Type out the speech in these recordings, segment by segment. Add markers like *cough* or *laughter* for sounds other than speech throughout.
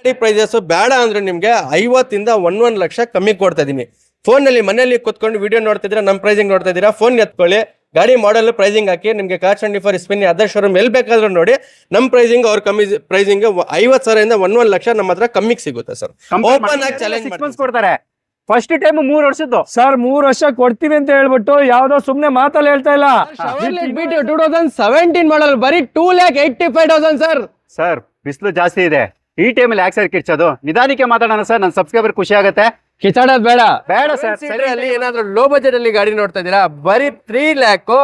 ಗಾಡಿ ಪ್ರೈಸಸ್ ಬೇಡ ಅಂದ್ರೆ ನಿಮಗೆ ಐವತ್ತಿಂದ ಒನ್ ಒನ್ ಲಕ್ಷ ಕಮ್ಮಿ ಕೊಡ್ತಾ ಇದೀನಿ. ಫೋನ್ನಲ್ಲಿ ಮನೆಯಲ್ಲಿ ಕುತ್ಕೊಂಡು ವಿಡಿಯೋ ನೋಡ್ತಿದ್ರೆ ನಮ್ಮ ಪ್ರೈಸಿಂಗ್ ನೋಡ್ತಾ ಇದೀರಾ ಫೋನ್ ಎತ್ಕೊಳ್ಳಿ. ಗಾಡಿ ಮಾಡಲ್ ಪ್ರೈಸಿಂಗ್ ಹಾಕಿ ನಿಮಗೆ car twenty four spin other showroom ಎಲ್ಲಿ ಬೇಕಾದ್ರೂ ನೋಡಿ ನಮ್ಮ ಪ್ರೈಸಿಂಗ್ ಅವ್ರ ಕಮ್ಮಿ ಪ್ರೈಸಿಂಗ್ ಐವತ್ ಸಾವಿರದಿಂದ ಒನ್ ಒನ್ ಲಕ್ಷ ನಮ್ಮ ಹತ್ರ ಕಮ್ಮಿಗೆ ಸಿಗುತ್ತೆ ಸರ್. ಓಪನ್ ಆಗಿ ಚಾಲೆಂಜ್ ಕೊಡ್ತಾರೆ. ಫಸ್ಟ್ ಟೈಮ್ ಮೂರ್ ವರ್ಷದ್ದು. ಸರ್ ಮೂರ್ ವರ್ಷ ಕೊಡ್ತೀವಿ ಅಂತ ಹೇಳ್ಬಿಟ್ಟು ಯಾವ್ದೋ ಸುಮ್ನೆ ಮಾತಲ್ಲಿ ಹೇಳ್ತಾ ಇಲ್ಲ. ಟೂ ತೌಸಂಡ್ ಸೆವೆಂಟೀನ್ ಮಾಡಲ್ ಬರೀ two lakh eighty five thousand sir sir ಬಿಸಿಲು ಜಾಸ್ತಿ ಇದೆ. ಈ ಟೈಮಲ್ಲಿ ಯಾಕೆ ಸರ್ ಕಿರ್ಚೋದು? ನಿಧಾನಕ್ಕೆ ಮಾತಾಡೋಣ ಸರ್ ನನ್ನ ಸಬ್ಸ್ಕ್ರೈಬರ್ ಖುಷಿ ಆಗುತ್ತೆ. ಕಿಚಾಡೋದ್ ಬೇಡ. ಬೇಡ ಸರ್. ಅಲ್ಲಿ ಏನಾದ್ರೂ ಲೋ ಬಜೆಟ್ ಅಲ್ಲಿ ಗಾಡಿ ನೋಡ್ತಾ ಇದೀರಾ ಬರೀ ತ್ರೀ ಲ್ಯಾಕ್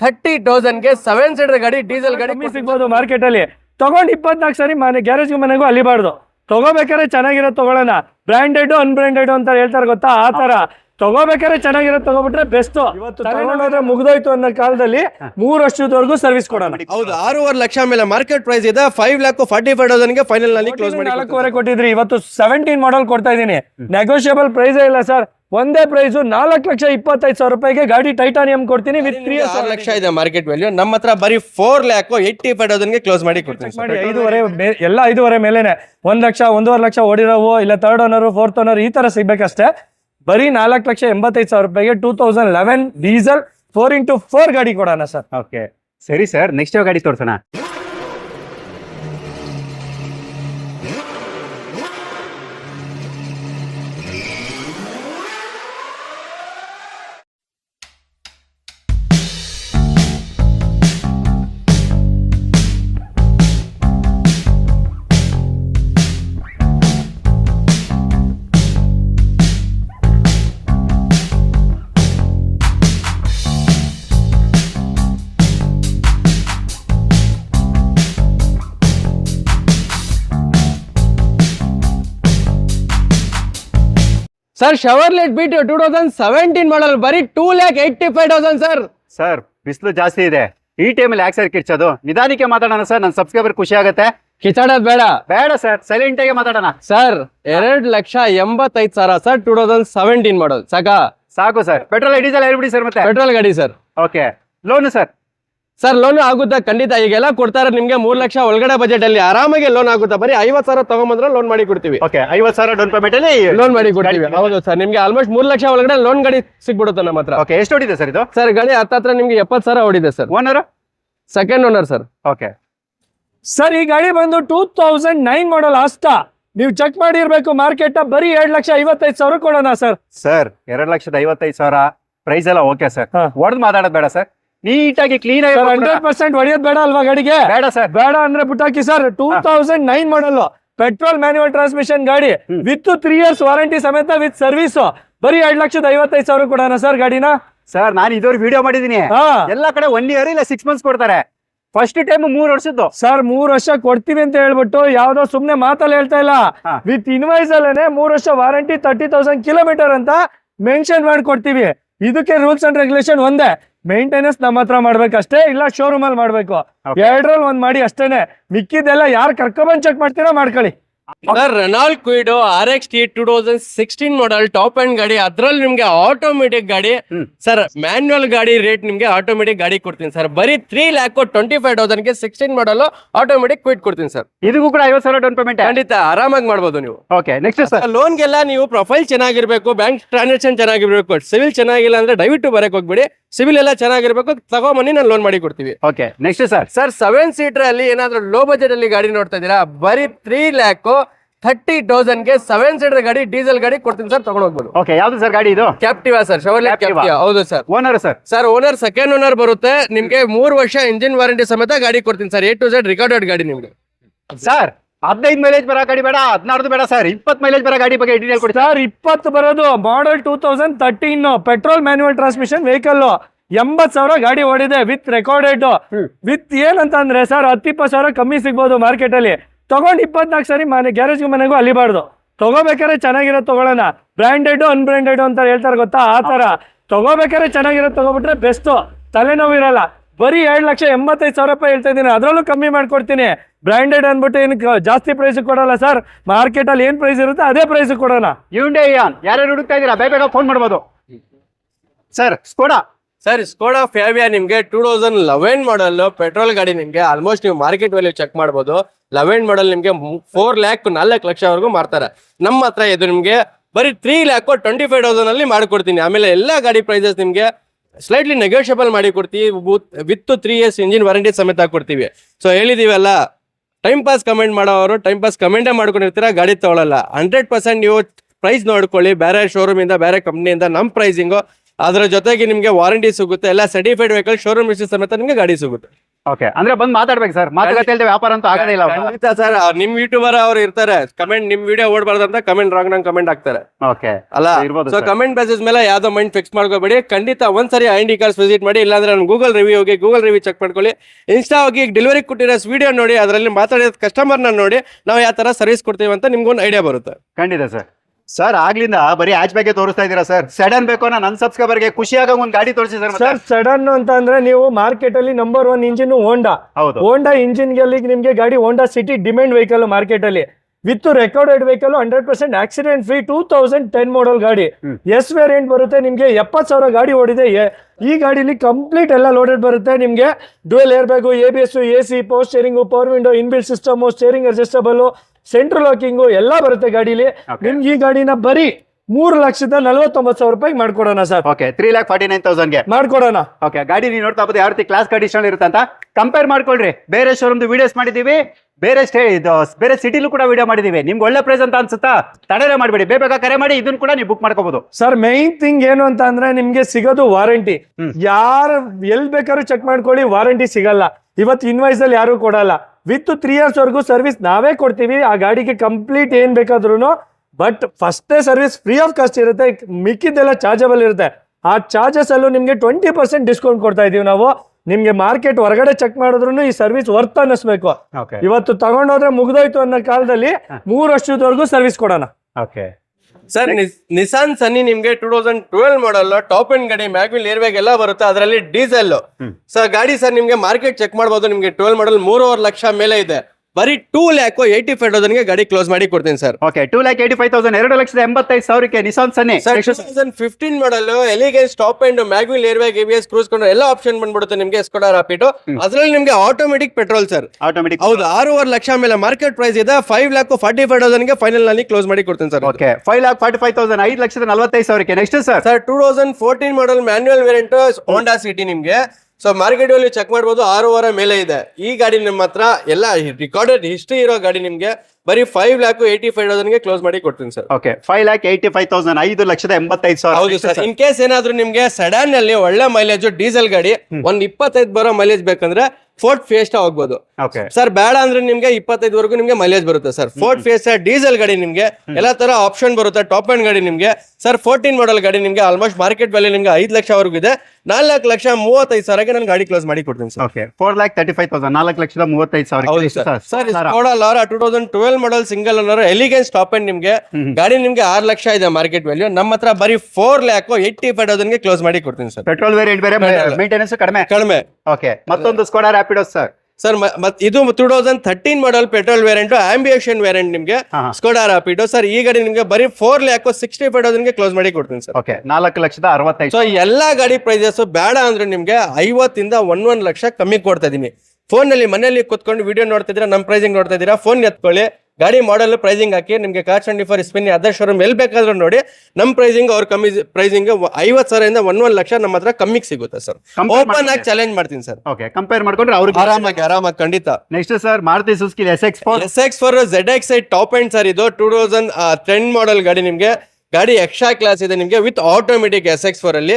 ಥರ್ಟಿ ತೌಸಂಡ್ಗೆ ಸೆವೆನ್ ಸೀಟರ್ ಗಾಡಿ ಡೀಸೆಲ್ ಗಾಡಿ ಕಮ್ಮಿ ಸಿಗ್ಬೋದು ಮಾರ್ಕೆಟ್ ಅಲ್ಲಿ. ತಗೊಂಡ್ ಇಪ್ಪತ್ನಾಲ್ಕು ಸರಿ ಮನೆ ಗ್ಯಾರೇಜ್ ಮನೆಗೂ ಅಲಿಬಾರ್ದು ತಗೋಬೇಕಾದ್ರೆ ಚೆನ್ನಾಗಿರೋ ತಗೊಳ್ಳೋಣ. ಬ್ರಾಂಡೆಡ್ ಅನ್ಬ್ರಾಂಡೆಡ್ ಅಂತ ಹೇಳ್ತಾರೆ ಗೊತ್ತಾ? ಆ ತರ ತಗೋಬೇಕಾದ್ರೆ ಚೆನ್ನಾಗಿರೋದು ತಗೋಬಿಟ್ರೆ ಬೆಸ್ಟ್ ತಗೊಂಡ್ರೆ ಮುಗ್ದೋಯ್ತು ಅನ್ನೋ ಕಾಲದಲ್ಲಿ ಮೂರು ವರ್ಷದವರೆಗೂ ಸರ್ವಿಸ್ ಕೊಡೋಣ. ಹೌದು ಆರೂವರೆ ಲಕ್ಷ ಮೇಲೆ ಮಾರ್ಕೆಟ್ ಪ್ರೈಸ್ ಇದೆ ಫೈವ್ ಲ್ಯಾಕ್ ಫಾರ್ಟಿ ಫೈವ್ ತೌಸಂಡ್ಗೆ ಫೈನಲ್ನಲ್ಲಿ ಕ್ಲೋಸ್ ಮಾಡಿ ನಾಲ್ಕೂವರೆ ಕೊಟ್ಟಿದ್ರಿ ಇವತ್ತು ಸೆವೆಂಟೀನ್ ಮಾಡಲ್ ಕೊಡ್ತಾ ಇದೀನಿ ನೆಗೋಷಿಯಬಲ್ ಪ್ರೈಸ್ ಇಲ್ಲ ಸರ್ ಒಂದೇ ಪ್ರೈಸ್ ನಾಲ್ಕು ಲಕ್ಷ ಇಪ್ಪತ್ತೈದು ಸಾವಿರ ರೂಪಾಯಿಗೆ ಗಾಡಿ ಟೈಟಾನಿಯಂ ಕೊಡ್ತೀನಿ ವಿತ್ ತ್ರೀ ಆರು ಲಕ್ಷ ಇದೆ ಮಾರ್ಕೆಟ್ ವ್ಯಾಲ್ಯೂ ನಮ್ಮ ಹತ್ರ ಬರೀ ಫೋರ್ ಲ್ಯಾಕ್ ಏಯ್ಟಿ ಫೈವ್ ತೌಸಂಡ್ಗೆ ಕ್ಲೋಸ್ ಮಾಡಿ ಕೊಡ್ತೀನಿ ಐದುವರೆ ಮಾಡಿ ಐದೂವರೆ ಮೇ- ಎಲ್ಲ ಐದುವರೆ ಮೇಲೆನೆ. ಒಂದ್ ಲಕ್ಷ ಒಂದೂವರೆ ಲಕ್ಷ ಓಡಿರೋವು ಇಲ್ಲ ತರ್ಡ್ ಓನರ್ ಫೋರ್ತ್ ಓನರ್ ಈ ತರ ಸಿಗ್ಬೇಕಷ್ಟೇ. ಬರೀ ನಾಲ್ಕು ಲಕ್ಷ ಎಂಬತ್ತೈದು ಸಾವಿರ ರೂಪಾಯಿಗೆ two thousand eleven diesel four into four ಗಾಡಿ ಕೊಡೋಣ ಸರ್. ಓಕೆ ಸರಿ ಸರ್ ನೆಕ್ಸ್ಟ್ ಗಾಡಿ ತೋರ್ಸೋಣ? ಸರ್ ಶವರ್ ಶವರ್ಲೆಟ್ ಬಿಟ್ಟು ಟೂ ತೌಸಂಡ್ ಸೆವೆಂಟೀನ್ ಮಾಡಲ್ ಬರೀ two lakh eighty five thousand sir sir ಬಿಸಿಲು ಜಾಸ್ತಿ ಇದೆ. ಈ ಟೈಮಲ್ಲಿ ಯಾಕೆ ಸರ್ ಕಿರ್ಚೋದು. ನಿಧಾನಕ್ಕೆ ಮಾತಾಡೋಣ ಸರ್ ನನ್ನ ಸಬ್ಸ್ಕ್ರೈಬರ್ ಖುಷಿ ಆಗುತ್ತೆ. ಕಿಚಾಡೋದ್ ಬೇಡ. ಬೇಡ ಸರ್ ಸೈಲೆಂಟ್ ಆಗಿ ಮಾತಾಡೋಣ. ಸರ್ ಎರಡ್ ಲಕ್ಷ ಎಂಬತ್ತೈದು ಸಾವಿರ sir two thousand seventeen model ಸಾಕಾ? ಸಾಕು ಸರ್ ಪೆಟ್ರೋಲ್ ಡೀಸೆಲ್ ಹೇಳ್ಬಿಡಿ ಸರ್ ಮತ್ತೆ. ಪೆಟ್ರೋಲ್ ಗಾಡಿ sir okay loan sir sir loan ಆಗುತ್ತಾ? ಖಂಡಿತ. ಈಗೆಲ್ಲ ಕೊಡ್ತಾರೆ ನಿಮ್ಗೆ ಮೂರ್ ಲಕ್ಷ ಒಳಗಡೆ ಬಜೆಟ್ ಅಲ್ಲಿ. ಆರಾಮಾಗಿ ಲೋನ್ ಆಗುತ್ತಾ? ಬರೀ ಐವತ್ ಸಾವಿರ ತಗೊಂಬಂದ್ರೆ ಲೋನ್ ಮಾಡಿ ಕೊಡ್ತೀವಿ. ಓಕೆ ಐವತ್ತು ಸಾವಿರ ಡೌನ್ ಪೇಮೆಂಟ್ ಅಲ್ಲಿ ಲೋನ್ ಮಾಡಿ ಕೊಡ್ತೀವಿ. ಹೌದು ಸರ್ ನಿಮ್ಗೆ ಆಲ್ಮೋಸ್ಟ್ ಮೂರ್ ಲಕ್ಷ ಒಳಗಡೆ ಲೋನ್ ಗಾಡಿ ಸಿಗ್ಬಿಡುತ್ತೆ ನಮ್ಮ ಹತ್ರ. ಓಕೆ ಎಷ್ಟು ಹೊಡಿದೆ ಸರ್ ಇದು? ಸರ್ ಗಾಡಿ ಹತ್ತತ್ರ ನಿಮ್ಗೆ ಎಪ್ಪತ್ ಸಾವಿರ ಹೊಡಿದೆ sir. Owner second owner sir. Okay sir ಈ ಗಾಡಿ ಬಂದು ಟೂ ತೌಸಂಡ್ ನೈನ್ ಮಾಡಲ್ ಅಷ್ಟ ನೀವು ಚೆಕ್ ಮಾಡಿರ್ಬೇಕು ಮಾರ್ಕೆಟ್ ಬರೀ ಎರಡ್ ಲಕ್ಷ ಐವತ್ತೈದು ಸಾವಿರ ಕೊಡೋಣ ಸರ್. ಸರ್ ಎರಡ್ ಲಕ್ಷದ ಐವತ್ತೈದು ಸಾವಿರ ಪ್ರೈಸ್ ಎಲ್ಲ ಓಕೆ ಸರ್ ಹಾ. ಹೊಡೆದ್ ಮಾತಾಡೋದು ಬೇಡ ಸರ್ ನೀಟಾಗಿ ಕ್ಲೀನ್ ಆಗಿ ಹಂಡ್ರೆಡ್ ಪರ್ಸೆಂಟ್ ಹೊಡೆಯೋದು ಬೇಡ ಅಲ್ವಾ ಗಾಡಿಗೆ? ಬೇಡ ಸರ್ ಬೇಡ ಅಂದ್ರೆ ಬುಟಾಕಿ sir two thousand nine model petrol manual transmission ಗಾಡಿ. ವಿತ್ ತ್ರೀ ಇಯರ್ಸ್ ವಾರಂಟಿ ಸಮೇತ ವಿತ್ ಸರ್ವಿಸ್ ಬರೀ ಎರಡ್ ಲಕ್ಷದ ಐವತ್ತೈದು ಸಾವಿರ ಕೊಡೋಣ ಸರ್ ಗಾಡಿನ. ಸರ್ ನಾನು ಇದ್ರ ವಿಡಿಯೋ ಮಾಡಿದೀನಿ ಎಲ್ಲಾ ಕಡೆ ಒನ್ ಇಯರ್ ಇಲ್ಲ ಸಿಕ್ಸ್ ಮಂತ್ಸ್ ಕೊಡ್ತಾರೆ. ಫಸ್ಟ್ ಟೈಮ್ ಮೂರ್ ವರ್ಷದ್ದು. ಸರ್ ಮೂರ್ ವರ್ಷ ಕೊಡ್ತೀವಿ ಅಂತ ಹೇಳ್ಬಿಟ್ಟು ಯಾವ್ದೋ ಸುಮ್ನೆ ಮಾತಲ್ಲಿ ಹೇಳ್ತಾ ಇಲ್ಲ. ವಿತ್ ಇನ್ವಾಯ್ಸ್ ಅಲ್ಲೇನೆ ಮೂರ್ ವರ್ಷ ವಾರಂಟಿ ತರ್ಟಿ ತೌಸಂಡ್ ಕಿಲೋಮೀಟರ್ ಅಂತ ಮೆನ್ಷನ್ ಮಾಡಿ ಕೊಡ್ತೀವಿ ಇದಕ್ಕೆ ರೂಲ್ಸ್ ಅಂಡ್ ರೆಗ್ಯುಲೇಷನ್ ಒಂದೇ. ಮೇಂಟೆನೆನ್ಸ್ ನಮ್ಮ ಹತ್ರ ಮಾಡ್ಬೇಕಷ್ಟೇ ಇಲ್ಲ ಶೋರೂಮ್ ಅಲ್ಲಿ ಮಾಡ್ಬೇಕು. ಎರಡರಲ್ಲಿ ಒಂದ್ ಮಾಡಿ ಅಷ್ಟೇನೆ. ಮಿಕ್ಕಿದೆಲ್ಲ ಯಾರು ಕರ್ಕೊಂಡ್ಬಂದ್ ಚೆಕ್ ಮಾಡ್ತೀರಾ ಮಾಡ್ಕೊಳ್ಳಿ. Sir Renault Kwid R X T two thousand sixteen model top end ಗಾಡಿ. ಅದ್ರಲ್ಲಿ ನಿಮ್ಗೆ ಆಟೋಮೆಟಿಕ್ ಗಾಡಿ. ಹ್ಮ್. ಸರ್ ಮ್ಯಾನ್ಯುವಲ್ ಗಾಡಿ ರೇಟ್ ನಿಮ್ಗೆ ಆಟೋಮೆಟಿಕ್ ಗಾಡಿ ಕೊಡ್ತೀನಿ ಸರ್ ಬರೀ ತ್ರೀ ಲ್ಯಾಕ್ ಟ್ವೆಂಟಿ ಫೈವ್ ತೌಸಂಡ್ಗೆ ಸಿಕ್ಸ್ಟೀನ್ ಮಾಡಲ್ ಆಟೋಮೆಟಿಕ್ ಕ್ವಿಟ್ ಕೊಡ್ತೀನಿ ಸರ್ ಇದಕ್ಕೂ ಕೂಡ ಐವತ್ತು ಸಾವಿರ ಡೌನ್ ಪೇಮೆಂಟ್ ಖಂಡಿತ ಆರಾಮಾಗಿ ಮಾಡ್ಬೋದು ನೀವು. ಓಕೆ ನೆಕ್ಸ್ಟ್ ಸರ್ ಲೋನ್ಗೆಲ್ಲ ನೀವು ಪ್ರೊಫೈಲ್ ಚೆನ್ನಾಗಿರ್ಬೇಕು ಬ್ಯಾಂಕ್ ಟ್ರಾನ್ಸಾಕ್ಷನ್ ಚೆನ್ನಾಗಿರ್ಬೇಕು ಸಿವಿಲ್ ಚೆನ್ನಾಗಿಲ್ಲ ಅಂದ್ರೆ ದಯವಿಟ್ಟು ಬರಕ್ ಹೋಗ್ಬಿಡಿ. ಸಿವಿಲ್ ಎಲ್ಲ ಚೆನ್ನಾಗಿರ್ಬೇಕು ತಗೊಂಬನ್ನಿ ನಾನು ಲೋನ್ ಮಾಡಿ ಕೊಡ್ತೀವಿ. Okay next sir sir seven seater ಅಲ್ಲಿ ಏನಾದ್ರೂ ಲೋ ಬಜೆಟ್ ಅಲ್ಲಿ ಗಾಡಿ ನೋಡ್ತಾ ಇದೀರಾ ಬರೀ ತ್ರೀ ಲ್ಯಾಕ್ ಥರ್ಟಿ ತೌಸಂಡ್ಗೆ ಸೆವೆನ್ ಸೀಟರ್ ಗಾಡಿ ಡೀಸೆಲ್ ಗಾಡಿ ಕೊಡ್ತೀನಿ ಸರ್ ತಗೊಂಡ್ ಹೋಗ್ಬೋದು ಓಕೆ ಯಾವ್ದು ಸರ್ ಗಾಡಿ ಇದು? Captiva sir Chevrolet. ಕ್ಯಾಪ್ಟಿವಾ ಹೌದು sir owner sir sir owner second owner ಬರುತ್ತೆ. ನಿಮ್ಗೆ ಮೂರು ವರ್ಷ ಇಂಜಿನ್ ವಾರಂಟಿ ಸಮೇತ ಗಾಡಿ ಕೊಡ್ತೀನಿ sir A to Z recorded ಗಾಡಿ ನಿಮ್ಗೆ. ಸರ್ ಹದಿನೈದು ಮೈಲೇಜ್ ಬರೋ ಗಾಡಿ ಬೇಡ ಹದಿನಾರು ಬೇಡ ಸರ್ ಇಪ್ಪತ್ತು ಮೈಲೇಜ್ ಬರೋ ಗಾಡಿ ಬಗ್ಗೆ ಡೀಟೇಲ್ ಕೊಡಿ. ಸರ್ ಇಪ್ಪತ್ತು ಬರೋದು model two thousand thirteen petrol manual transmission vehicle ಎಂಬತ್ ಸಾವಿರ ಗಾಡಿ ಓಡಿದೆ ವಿತ್ ರೆಕಾರ್ಡೆಡ್ ವಿತ್ ಏನಂತ ಅಂದ್ರೆ ಸರ್ ಹತ್ತು ಇಪ್ಪತ್ತು ಸಾವಿರ ಕಮ್ಮಿ ಸಿಗ್ಬೋದು ಮಾರ್ಕೆಟ್ ಅಲ್ಲಿ. ತಗೊಂಡ್ ಇಪ್ಪತ್ನಾಲ್ಕು ಸರಿ ಮನೆ ಗ್ಯಾರೇಜ್ ಮನೆಗೂ ಅಲಿಬಾರ್ದು ತಗೋಬೇಕಾದ್ರೆ ಚೆನ್ನಾಗಿರೋ ತಗೊಳ್ಳೋಣ. ಬ್ರಾಂಡೆಡ್ ಅನ್ಬ್ರಾಂಡೆಡ್ ಅಂತ ಹೇಳ್ತಾರೆ ಗೊತ್ತಾ? ಆ ತರ. ತಗೋಬೇಕಾದ್ರೆ ಚೆನ್ನಾಗಿರೋದು ತಗೋಬಿಟ್ರೆ ಬೆಸ್ಟ್ ತಲೆನೋವು ಇರಲ್ಲ. ಬರೀ ಎರಡ್ ಲಕ್ಷ ಎಂಬತ್ತೈದು ಸಾವಿರ ರೂಪಾಯಿ ಹೇಳ್ತಾ ಇದ್ದೀನಿ. ಅದರಲ್ಲೂ ಕಮ್ಮಿ ಮಾಡ್ಕೊಡ್ತೀನಿ. ಬ್ರಾಂಡೆಡ್ ಅನ್ಬಿಟ್ಟು ಏನು ಜಾಸ್ತಿ ಪ್ರೈಸ್ ಕೊಡಲ್ಲ ಸರ್ ಮಾರ್ಕೆಟ್ ಅಲ್ಲಿ ಏನ್ ಪ್ರೈಸ್ ಇರುತ್ತೆ ಅದೇ ಪ್ರೈಸ್ ಕೊಡೋಣ. ಯುಂಡೆ ಯಾನ್ ಯಾರ್ಯಾರು ಹುಡುಕ್ತಾ ಇದ್ದೀರಾ? ಬೇಗ ಬೇಗ ಫೋನ್ ಮಾಡ್ಬೋದು. Sir Skoda sir Skoda Fabia ನಿಮ್ಗೆ two thousand eleven model petrol ಗಾಡಿ ನಿಮ್ಗೆ ಆಲ್ಮೋಸ್ಟ್ ನೀವು ಮಾರ್ಕೆಟ್ ವ್ಯಾಲ್ಯೂ ಚೆಕ್ ಮಾಡ್ಬೋದು. ಲೆವೆನ್ ಮಾಡಲ್ ನಿಮ್ಗೆ ಫೋರ್ ಲ್ಯಾಕ್ ನಾಲ್ಕು ಲಕ್ಷವರೆಗೂ ಮಾರ್ತಾರೆ. ನಮ್ಮ ಹತ್ರ ಇದು ನಿಮ್ಗೆ ಬರೀ three lakh twenty five thousand ಅಲ್ಲಿ ಮಾಡಿಕೊಡ್ತೀನಿ. ಆಮೇಲೆ ಎಲ್ಲಾ ಗಾಡಿ ಪ್ರೈಸಸ್ ನಿಮ್ಗೆ ಸ್ಲೈಟ್ಲಿ ನೆಗೋಷಿಯಬಲ್ ಮಾಡಿ ಕೊಡ್ತೀವಿ. With three years engine warranty ಸಮೇತ ಕೊಡ್ತೀವಿ ಸೊ ಹೇಳಿದೀವಲ್ಲ ಟೈಮ್ ಪಾಸ್ ಕಮೆಂಟ್ ಮಾಡೋರು ಟೈಮ್ ಪಾಸ್ ಕಮೆಂಟೇ ಮಾಡ್ಕೊಂಡಿರ್ತೀರಾ, ಗಾಡಿ ತಗೊಳಲ್ಲ. ಹಂಡ್ರೆಡ್ ಪರ್ಸೆಂಟ್ ನೀವು ಪ್ರೈಸ್ ನೋಡ್ಕೊಳ್ಳಿ. ಬೇರೆ ಶೋರೂಮ್ ಇಂದ, ಬೇರೆ ಕಂಪ್ನಿಯಿಂದ ನಮ್ಮ ಪ್ರೈಸಿಂಗು ಅದ್ರ ಜೊತೆಗೆ ನಿಮ್ಗೆ ವಾರಂಟಿ ಸಿಗುತ್ತೆ ಎಲ್ಲ ಸರ್ಟಿಫೈಡ್ ವೆಹಿಕಲ್ ಶೋರೂಮ್ ಸಮೇತ ನಿಮ್ಗೆ ಗಾಡಿ ಸಿಗುತ್ತೆ. ಓಕೆ ಅಂದ್ರೆ ಬಂದ್ ಮಾತಾಡ್ಬೇಕು ಸರ್. ಮಾತುಕತೆ ಇಲ್ದೆ ವ್ಯಾಪಾರ ಅಂತ ಆಗದೇ ಇಲ್ಲ ಖಂಡಿತ ಸರ್ ನಿಮ್ ಯೂಟ್ಯೂಬರ್ ಅವ್ರು ಇರ್ತಾರೆ. ಕಮೆಂಟ್ ನಿಮ್ ವಿಡಿಯೋ ಓಡಬಾರ್ದು ಅಂತ ಕಮೆಂಟ್ ರಾಂಗ್ ನಂಗೆ ಕಮೆಂಟ್ ಹಾಕ್ತಾರೆ. ಓಕೆ ಅಲ್ಲ ಇರ್ಬೋದು ಸೊ ಕಮೆಂಟ್ ಬೇಸಿಸ್ ಮೇಲೆ ಯಾವ್ದೋ ಮೈಂಡ್ ಫಿಕ್ಸ್ ಮಾಡ್ಕೋಬೇಡಿ. ಖಂಡಿತ ಒಂದ್ಸರಿ ಐಂಡಿ ಕಾರ್ಸ್ ವಿಸಿಟ್ ಮಾಡಿ ಇಲ್ಲಾಂದ್ರೆ ನಾನು ಗೂಗಲ್ ರಿವ್ಯೂ ಹೋಗಿ ಗೂಗಲ್ ರಿವ್ಯೂ ಚೆಕ್ ಮಾಡ್ಕೊಳ್ಳಿ. ಇನ್ಸ್ಟಾ ಹೋಗಿ ಡೆಲಿವರಿ ಕೊಟ್ಟಿರೋ ವಿಡಿಯೋ ನೋಡಿ ಅದರಲ್ಲಿ ಮಾತಾಡಿದ ಕಸ್ಟಮರ್ನ ನೋಡಿ ನಾವು ಯಾವ ತರ ಸರ್ವಿಸ್ ಕೊಡ್ತೀವಿ ಅಂತ ನಿಮ್ಗೊಂದು ಐಡಿಯಾ ಬರುತ್ತೆ. ಖಂಡಿತ ಸರ್. ಸರ್ ಆಗ್ಲಿಂದ ಬರೀ ಆಚ್ ಬಗ್ಗೆ ತೋರಿಸ್ತಾ ಇದೀರಾ ಸರ್ ಸಡನ್ ಬೇಕು ನನ್ನ ಸಬ್ಸ್ಕ್ರೈಬರ್ಗೆ ಖುಷಿಯಾಗ ಒಂದು ಗಾಡಿ ತೋರಿಸಿ ಸರ್ ಸರ್ ಸಡನ್ ಅಂತ ಅಂದ್ರೆ ನೀವು ಮಾರ್ಕೆಟ್ ಅಲ್ಲಿ ನಂಬರ್ ಒನ್ ಇಂಜಿನ್ ಹೋಂಡಾ ಹೌದು. ಹೋಂಡಾ ಇಂಜಿನ್ಗೆ ನಿಮಗೆ ಗಾಡಿ Honda City demand vehicle market ಅಲ್ಲಿ. With recorded vehicle hundred percent accident free two thousand ten model ಗಾಡಿ. ಎಸ್ ವೇರಿಯಂಟ್ ಬರುತ್ತೆ ನಿಮಗೆ ಎಪ್ಪತ್ತು ಸಾವಿರ ಗಾಡಿ ಓಡಿದೆ. ಈ ಗಾಡಿಲಿ ಕಂಪ್ಲೀಟ್ ಎಲ್ಲ ಲೋಡೆಡ್ ಬರುತ್ತೆ ನಿಮಗೆ dual air bag A B S A C power steering power window inbuilt system steering adjustable central locking ಎಲ್ಲ ಬರುತ್ತೆ ಗಾಡಿಲಿ. ನಿಮ್ಗೆ ಈ ಗಾಡಿನ ಬರೀ ಮೂರು ಲಕ್ಷದ ನಲವತ್ತೊಂಬತ್ತು ಸಾವಿರ ರೂಪಾಯಿ ಮಾಡ್ಕೊಡೋಣ sir. Okay three lakh forty nine ತೌಸಂಡ್ಗೆ ಮಾಡ್ಕೊಡೋಣ. ಓಕೆ ಗಾಡಿ ನೀವು ನೋಡ್ತಾ ಯಾವ ರೀತಿ ಕ್ಲಾಸ್ ಕಂಡೀಷನ್ ಇರುತ್ತೆ ಅಂತ ಕಂಪೇರ್ ಮಾಡ್ಕೊಳ್ರಿ. ಬೇರೆ ಶೋರೂಮ್ದು ವಿಡಿಯೋಸ್ ಮಾಡಿದೀವಿ ಬೇರೆ ಸ್ಟೇ ಇದು ಬೇರೆ ಸಿಟಿಲೂ ಕೂಡ ವಿಡಿಯೋ ಮಾಡಿದೀವಿ ನಿಮ್ಗೆ ಒಳ್ಳೆ ಪ್ರೈಸ್ ಅಂತ ಅನ್ಸುತ್ತಾ? ತಡೆರೇ ಮಾಡಬೇಡಿ. ಬೇಗ ಕರೆ ಮಾಡಿ ಇದನ್ನು ಕೂಡ ನೀವು ಬುಕ್ ಮಾಡ್ಕೋಬಹುದು ಸರ್ ಮೈನ್ ಥಿಂಗ್ ಏನು ಅಂತ ಅಂದ್ರೆ ನಿಮ್ಗೆ ಸಿಗೋದು ವಾರಂಟಿ ಯಾರು ಎಲ್ ಬೇಕಾದ್ರೂ ಚೆಕ್ ಮಾಡ್ಕೊಳ್ಳಿ ವಾರಂಟಿ ಸಿಗಲ್ಲ. ಇವತ್ತು ಇನ್ವಾಯ್ಸ್ ಅಲ್ಲಿ ಯಾರು ಕೊಡಲ್ಲ. ವಿತ್ ತ್ರೀ ಇಯರ್ಸ್ ವರೆಗೂ ಸರ್ವಿಸ್ ನಾವೇ ಕೊಡ್ತೀವಿ. ಆ ಗಾಡಿಗೆ ಕಂಪ್ಲೀಟ್ ಏನ್ ಬೇಕಾದ್ರೂ ಬಟ್ ಫಸ್ಟೇ ಸರ್ವಿಸ್ ಫ್ರೀ ಆಫ್ ಕಾಸ್ಟ್ ಇರುತ್ತೆ. ಮಿಕ್ಕಿದ್ದೆಲ್ಲ ಚಾರ್ಜಬಲ್ ಇರುತ್ತೆ. ಆ ಚಾರ್ಜಸ್ ಅಲ್ಲೂ ನಿಮ್ಗೆ ಟ್ವೆಂಟಿ ಪರ್ಸೆಂಟ್ ಡಿಸ್ಕೌಂಟ್ ಕೊಡ್ತಾ ಇದೀವಿ ನಾವು. ನಿಮ್ಗೆ ಮಾರ್ಕೆಟ್ ಹೊರಗಡೆ ಚೆಕ್ ಮಾಡಿದ್ರು ಈ ಸರ್ವಿಸ್ ವರ್ತ್ ಅನ್ನಿಸ್ಬೇಕು. ಇವತ್ತು ತಗೊಂಡೋದ್ರೆ ಮುಗ್ದೋಯ್ತು ಅನ್ನೋ ಕಾಲದಲ್ಲಿ ಮೂರು ವರ್ಷದವರೆಗೂ ಸರ್ವಿಸ್ ಕೊಡೋಣ. ಓಕೆ ಸರ್ ನಿಸಾನ್ ಸನ್ನಿ ನಿಮ್ಗೆ two thousand twelve model top end ಗಾಡಿ ಮ್ಯಾಗ್ವಿಲ್ ಏರ್ ಬ್ಯಾಗ್ ಎಲ್ಲ ಬರುತ್ತೆ ಅದರಲ್ಲಿ ಡೀಸೆಲ್ ಸರ್ ಗಾಡಿ ಸರ್ ನಿಮ್ಗೆ ಮಾರ್ಕೆಟ್ ಚೆಕ್ ಮಾಡಬಹುದು ನಿಮ್ಗೆ ಟ್ವೆಲ್ ಮಾಡಲ್ ಮೂರುವರೆ ಲಕ್ಷ ಮೇಲೆ ಇದೆ. ಬರೀ ಟೂ ಲ್ಯಾಕ್ ಏಯ್ಟಿ ಫೈವ್ ತೌಸಂಡ್ಗೆ ಗಾಡಿ ಕ್ಲೋಸ್ ಮಾಡಿ ಕೊಡ್ತೀನಿ sir okay two lakh eighty five thousand ಎರಡು ಲಕ್ಷದ ಎಂಬತ್ತೈದು ಸಾವಿರಕ್ಕೆ Nissan Sunny sir two thousand fifteen model elegance stop and mag wheel airbags cruise ಕೊಂಡು ಎಲ್ಲ ಆಪ್ಷನ್ ಬಂದ್ಬಿಡುತ್ತೆ ನಿಮಗೆ ಸ್ಕೋಡಾ ರಾಪಿಡ್ ಅದರಲ್ಲಿ ನಿಮಗೆ ಆಟೋಮೆಟಿಕ್ ಪೆಟ್ರೋಲ್ ಸರ್ ಆಟೋಮೆಟಿಕ್ ಹೌದು ಆರೂವರೆ ಲಕ್ಷ ಮೇಲೆ ಮಾರ್ಕೆಟ್ ಪ್ರೈಸ್ ಇದೆ ಫೈವ್ ಲ್ಯಾಕ್ ಫಾರ್ಟಿ ಫೈವ್ ತೌಸಂಡ್ಗೆ ಫೈನಲ್ನಲ್ಲಿ ಕ್ಲೋಸ್ ಮಾಡಿ ಕೊಡ್ತೀನಿ sir okay five lakh forty five thousand ಐದು ಲಕ್ಷದ ನಲವತ್ತೈದು ಸಾವಿರಕ್ಕೆ. Next sir sir two thousand fourteen model manual variant Honda City ನಿಮ್ಗೆ. ಸೊ ಮಾರ್ಕೆಟ್ ವ್ಯಾಲ್ಯೂ ಚೆಕ್ ಮಾಡ್ಬೋದು ಆರೂವರೆ ಮೇಲೆ ಇದೆ. ಈ ಗಾಡಿ ನಿಮ್ಮ ಹತ್ರ ಎಲ್ಲ ರಿಕಾರ್ಡೆಡ್ ಹಿಸ್ಟ್ರಿ ಇರೋ ಗಾಡಿ ನಿಮ್ಗೆ ಬರೀ ಫೈವ್ ಲ್ಯಾಕ್ ಏಯ್ಟಿ ಫೈವ್ ತೌಸಂಡ್ಗೆ ಕ್ಲೋಸ್ ಮಾಡಿ ಕೊಡ್ತೀನಿ sir okay five lakh eighty five thousand ಐದು ಲಕ್ಷದ ಎಂಬತ್ತೈದು ಸಾವಿರ ಹೌದು ಸರ್ ಇನ್ ಕೇಸ್ ಏನಾದ್ರೂ ನಿಮ್ಗೆ ಸಡನ್ ಅಲ್ಲಿ ಒಳ್ಳೆ ಮೈಲೇಜ್ ಡೀಸೆಲ್ ಗಾಡಿ ಒಂದ್ ಇಪ್ಪತ್ತೈದು ಬರೋ ಮೈಲೇಜ್ ಬೇಕಂದ್ರೆ ಫೋರ್ಟ್ ಫೇಸ್ಟ್ ಹೋಗ್ಬೋದು. ಓಕೆ ಸರ್ ಬೇಡ ಅಂದ್ರೆ ನಿಮ್ಗೆ ಇಪ್ಪತ್ತೈದು ವರೆಗೂ ನಿಮ್ಗೆ ಮೈಲೇಜ್ ಬರುತ್ತೆ ಸರ್ ಫೋರ್ಟ್ ಫೇಸ್ ಡೀಸೆಲ್ ಗಾಡಿ ನಿಮ್ಗೆ ಎಲ್ಲಾ ತರ ಆಪ್ಷನ್ ಬರುತ್ತೆ. ಟಾಪ್ ಅಂಡ್ ಗಾಡಿ ನಿಮ್ಗೆ. ಸರ್ ಫೋರ್ಟೀನ್ ಮಾಡಲ್ ಗಾಡಿ ನಿಮ್ಗೆ ಆಲ್ಮೋಸ್ಟ್ ಮಾರ್ಕೆಟ್ ವ್ಯಾಲ್ಯೂ ನಿಮ್ಗೆ ಐದು ಲಕ್ಷವರೆಗೂ ಇದೆ. ನಾಲ್ಕು ಲಕ್ಷ ಮೂವತ್ತೈದು ಸಾವಿರಕ್ಕೆ ನಾನು ಗಾಡಿ ಕ್ಲೋಸ್ ಮಾಡಿ ಕೊಡ್ತೀನಿ sir okay four lakh thirty five thousand ನಾಲ್ಕು ಲಕ್ಷದ ಮೂವತ್ತೈದು ಸಾವಿರ sir Laura two thousand twelve model single owner elegance top end ನಿಮ್ಗೆ ಗಾಡಿ ನಿಮ್ಗೆ ಆರು ಲಕ್ಷ ಇದೆ ಮಾರ್ಕೆಟ್ ವ್ಯಾಲ್ಯೂ ನಮ್ಮ ಹತ್ರ ಬರೀ four lakh eighty five close ಮಾಡಿ ಕೊಡ್ತೀನಿ ಸರ್ ಪೆಟ್ರೋಲ್ ವೇರಿಯಂಟ್ ಬೇರೆ ಮೇಂಟೆನೆನ್ಸ್ ಕಡಿಮೆ. ಕಡಿಮೆ. ಓಕೆ ಮತ್ತೊಂದು ಸ್ಕೋಡಾ ರ್ಯಾಪಿಡೋ ಸರ್ ಸರ್ ಮತ್ ಇದು two thousand thirteen model petrol variant ambition variant ನಿಮ್ಗೆ. ಸ್ಕೋಡಾ ರಾಪಿಡೋ ಸರ್ ಈ ಗಾಡಿ ನಿಮ್ಗೆ ಬರೀ four lakh sixty five thousand close ಮಾಡಿ ಕೊಡ್ತೀನಿ ಸರ್ ಓಕೆ ನಾಲ್ಕು ಲಕ್ಷದ ಅರವತ್ತೈದು. ಸೊ ಎಲ್ಲಾ ಗಾಡಿ ಪ್ರೈಸಸ್ ಬೇಡ ಅಂದ್ರೆ ನಿಮ್ಗೆ ಐವತ್ತಿಂದ ಒನ್ ಒನ್ ಲಕ್ಷ ಕಮ್ಮಿ ಕೊಡ್ತಾ ಇದೀನಿ. ಫೋನ್ನಲ್ಲಿ ಮನೆಯಲ್ಲಿ ಕುತ್ಕೊಂಡು ವಿಡಿಯೋ ನೋಡ್ತಿದ್ರೆ ನಮ್ಮ ಪ್ರೈಸಿಂಗ್ ನೋಡ್ತಾ ಇದ್ದೀರಾ ಫೋನ್ ಎತ್ಕೊಳ್ಳಿ. ಗಾಡಿ ಮಾಡಲ್ ಪ್ರೈಸಿಂಗ್ ಹಾಕಿ ನಿಮ್ಗೆ car twenty four spin other showroom ಎಲ್ಲಿ ಬೇಕಾದ್ರೂ ನೋಡಿ ನಮ್ಮ ಪ್ರೈಸಿಂಗ್ ಅವ್ರ ಕಮ್ಮಿ ಪ್ರೈಸಿಂಗ್ ಐವತ್ ಸಾವಿರದಿಂದ ಒನ್ ಒನ್ ಲಕ್ಷ ನಮ್ಮ ಹತ್ರ ಕಮ್ಮಿಗೆ ಸಿಗುತ್ತೆ ಸರ್ ಓಪನ್ ಆಗಿ ಚಾಲೆಂಜ್ ಮಾಡ್ತೀನಿ ಸರ್ ಓಕೆ ಕಂಪೇರ್ ಮಾಡ್ಕೊಂಡ್ರೆ ಅವ್ರಿಗೆ ಆರಾಮಾಗಿ ಆರಾಮಾಗಿ ಖಂಡಿತ. Next sir Maruti Suzuki S X four S X four Z X I top end sir ಇದು ಟೂ ತೌಸಂಡ್ ಟೆನ್ ಮಾಡಲ್ ಗಾಡಿ ನಿಮ್ಗೆ. ಗಾಡಿ ಎಕ್ಸ್ಟ್ರಾ ಕ್ಲಾಸ್ ಇದೆ ನಿಮ್ಗೆ with automatic S X four ಅಲ್ಲಿ.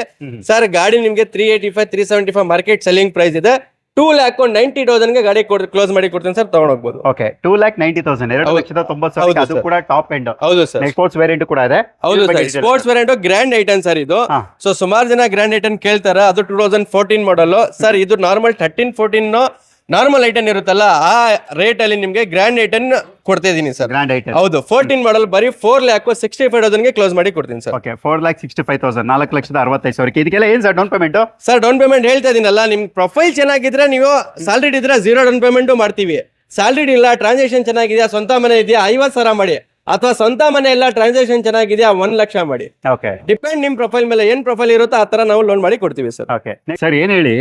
ಸರ್ ಗಾಡಿ ನಿಮ್ಗೆ three eighty five three seventy five market selling price ಇದೆ. ಟೂ ಲ್ಯಾಕ್ ನೈಂಟಿ ಗೆ ಗಾಡಿ ಕ್ಲೋಸ್ ಮಾಡಿ ಕೊಡ್ತೀನಿ sir ತಗೊಂಡೋಗ್ಬೋದು okay two lakh ninety thousand ಎರಡು. ಲಕ್ಷದ ತೊಂಬತ್ತು ಸಾವಿರ ಅದು ಕೂಡ ಟಾಪ್ ಎಂಡ್ ಹೌದು ಸರ್. ಸ್ಪೋರ್ಟ್ಸ್ ವೇರಿಯಂಟ್ ಕೂಡ ಇದೆ. ಹೌದು sir. Sports variant Grand i ten sir ಇದು. ಸೊ ಸುಮಾರು ಜನ ಗ್ರ್ಯಾಂಡ್ ಐಟನ್ ಕೇಳ್ತಾರೆ. ಅದು two thousand fourteen model sir ಇದು normal thirteen fourteen normal i ten ಇರುತ್ತಲ್ಲ ಆ ರೇಟ್ ಅಲ್ಲಿ ನಿಮಗೆ ಗ್ರ್ಯಾಂಡ್ ಐಟನ್ ಕೊಡ್ತಾ ಇದೀನಿ ಸರ್. ಗ್ರ್ಯಾಂಡ್ ಐಟನ್ ಹೌದು ಫೋರ್ಟೀನ್ ಮಾಡಲ್ ಬರೀ ಫೋರ್ ಲ್ಯಾಕ್ ಸಿಕ್ಸ್ಟಿ ಫೈವ್ ತೌಸಂಡ್ಗೆ ಕ್ಲೋಸ್ ಮಾಡಿ ಕೊಡ್ತೀನಿ sir. Okay four lakh sixty five thousand ನಾಲ್ಕು ಲಕ್ಷದ ಅರವತ್ತೈದು ಸಾವಿರಕ್ಕೆ. ಇದಕ್ಕೆಲ್ಲ ಏನು sir down payment sir down payment ಹೇಳ್ತಾ ಇದೀನಲ್ಲ ನಿಮ್ ಪ್ರೊಫೈಲ್ ಚೆನ್ನಾಗಿದ್ರೆ ನೀವು ಸ್ಯಾಲ್ರಿಡ್ ಇದ್ರೆ ಝೀರೋ ಡೌನ್ ಪೇಮೆಂಟ್ ಮಾಡ್ತೀವಿ. ಸ್ಯಾಲ್ರಿಡ್ ಇಲ್ಲ ಟ್ರಾನ್ಸಾಕ್ಷನ್ ಚೆನ್ನಾಗಿದೆಯಾ ಸ್ವಂತ ಮನೆ ಇದೆಯಾ ಐವತ್ತು ಸಾವಿರ ಮಾಡಿ. ಅಥವಾ ಸ್ವಂತ ಮನೆ ಎಲ್ಲ ಟ್ರಾನ್ಸಾಕ್ಷನ್ ಚೆನ್ನಾಗಿದೆಯಾ ಒಂದ್ ಲಕ್ಷ ಮಾಡಿ. ಓಕೆ ಡಿಪೆಂಡ್ ನಿಮ್ ಪ್ರೊಫೈಲ್ ಮೇಲೆ ಏನ್ ಪ್ರೊಫೈಲ್ ಇರುತ್ತೋ ಆ ತರ ನಾವು ಲೋನ್ ಮಾಡಿ ಕೊಡ್ತೀವಿ ಸರ್. ಓಕೆ ಸರ್ ಏನ್ ಹೇಳಿ.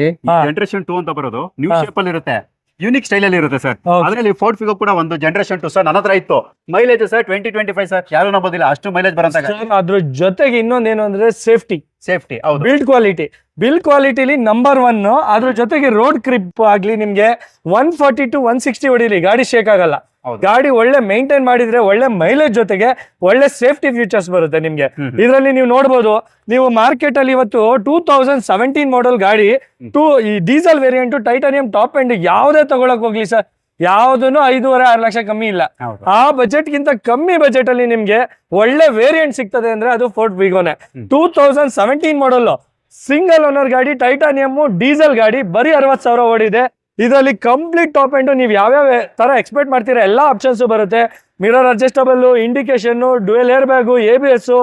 ಜನರೇಷನ್ ಟೂ ಅಂತ ಬರೋದು ನ್ಯೂ. ಶೇಪ್ ಅಲ್ಲಿ ಇರುತ್ತೆ. ಯೂನಿಕ್ ಸ್ಟೈಲ್ ಅಲ್ಲಿ ಇರುತ್ತೆ ಸರ್. ಅದರಲ್ಲಿ ಫೋರ್ಟ್ ಫಿಗೋ ಕೂಡ ಒಂದು ಜನರೇಷನ್ ಟು ಸರ್ ನನ್ನ ಹತ್ರ ಇತ್ತು. Mileage sir twenty twenty five sir. ಯಾರು ನಂಬೋದಿಲ್ಲ ಅಷ್ಟು ಮೈಲೇಜ್ ಬರಂತ ಅದ್ರ ಜೊತೆಗೆ ಇನ್ನೊಂದೇನು ಅಂದ್ರೆ ಸೇಫ್ಟಿ ಸೇಫ್ಟಿ ಹೌದು. ಬಿಲ್ಡ್ ಕ್ವಾಲಿಟಿ ಬಿಲ್ಡ್ ಕ್ವಾಲಿಟಿಲಿ ನಂಬರ್ ಒನ್ ಅದ್ರ ಜೊತೆಗೆ ರೋಡ್ ಕ್ರಿಪ್ ಆಗ್ಲಿ ನಿಮ್ಗೆ one forty to one sixty ಹೊಡಿಲಿ ಗಾಡಿ ಶೇಕ್ ಆಗಲ್ಲ. ಗಾಡಿ ಒಳ್ಳೆ ಮೇಂಟೈನ್ ಮಾಡಿದ್ರೆ ಒಳ್ಳೆ ಮೈಲೇಜ್ ಜೊತೆಗೆ ಒಳ್ಳೆ ಸೇಫ್ಟಿ ಫೀಚರ್ಸ್ ಬರುತ್ತೆ ನಿಮ್ಗೆ. ಇದರಲ್ಲಿ ನೀವು ನೋಡಬಹುದು ನೀವು ಮಾರ್ಕೆಟ್ ಅಲ್ಲಿ ಇವತ್ತು ಟೂ ತೌಸಂಡ್ ಸೆವೆಂಟೀನ್ ಮಾಡೆಲ್ ಗಾಡಿ ಟೂ ಈ diesel variant titanium top end ಯಾವುದೇ ತಗೊಳಕ್ ಹೋಗ್ಲಿ ಸರ್. ಯಾವ್ದನ್ನು ಐದೂವರೆ ಆರು ಲಕ್ಷ ಕಮ್ಮಿ ಇಲ್ಲ. ಆ ಬಜೆಟ್ ಗಿಂತ ಕಮ್ಮಿ ಬಜೆಟ್ ಅಲ್ಲಿ ನಿಮ್ಗೆ ಒಳ್ಳೆ ವೇರಿಯಂಟ್ ಸಿಗ್ತದೆ ಅಂದ್ರೆ ಅದು Ford ವಿಗೋನೆ two thousand seventeen model single owner ಗಾಡಿ ಟೈಟಾನಿಯಮ್ ಡೀಸೆಲ್ ಗಾಡಿ ಬರೀ ಅರವತ್ ಸಾವಿರ ಓಡಿದೆ. ಇದರಲ್ಲಿ ಕಂಪ್ಲೀಟ್ ಟಾಪ್ ಎಂಡು ನೀವು ಯಾವ್ಯಾವ ತರ ಎಕ್ಸ್ಪೆಕ್ಟ್ ಮಾಡ್ತೀರಾ ಎಲ್ಲ ಆಪ್ಷನ್ಸ್ ಬರುತ್ತೆ. Mirror adjustable indication dual air bag A B S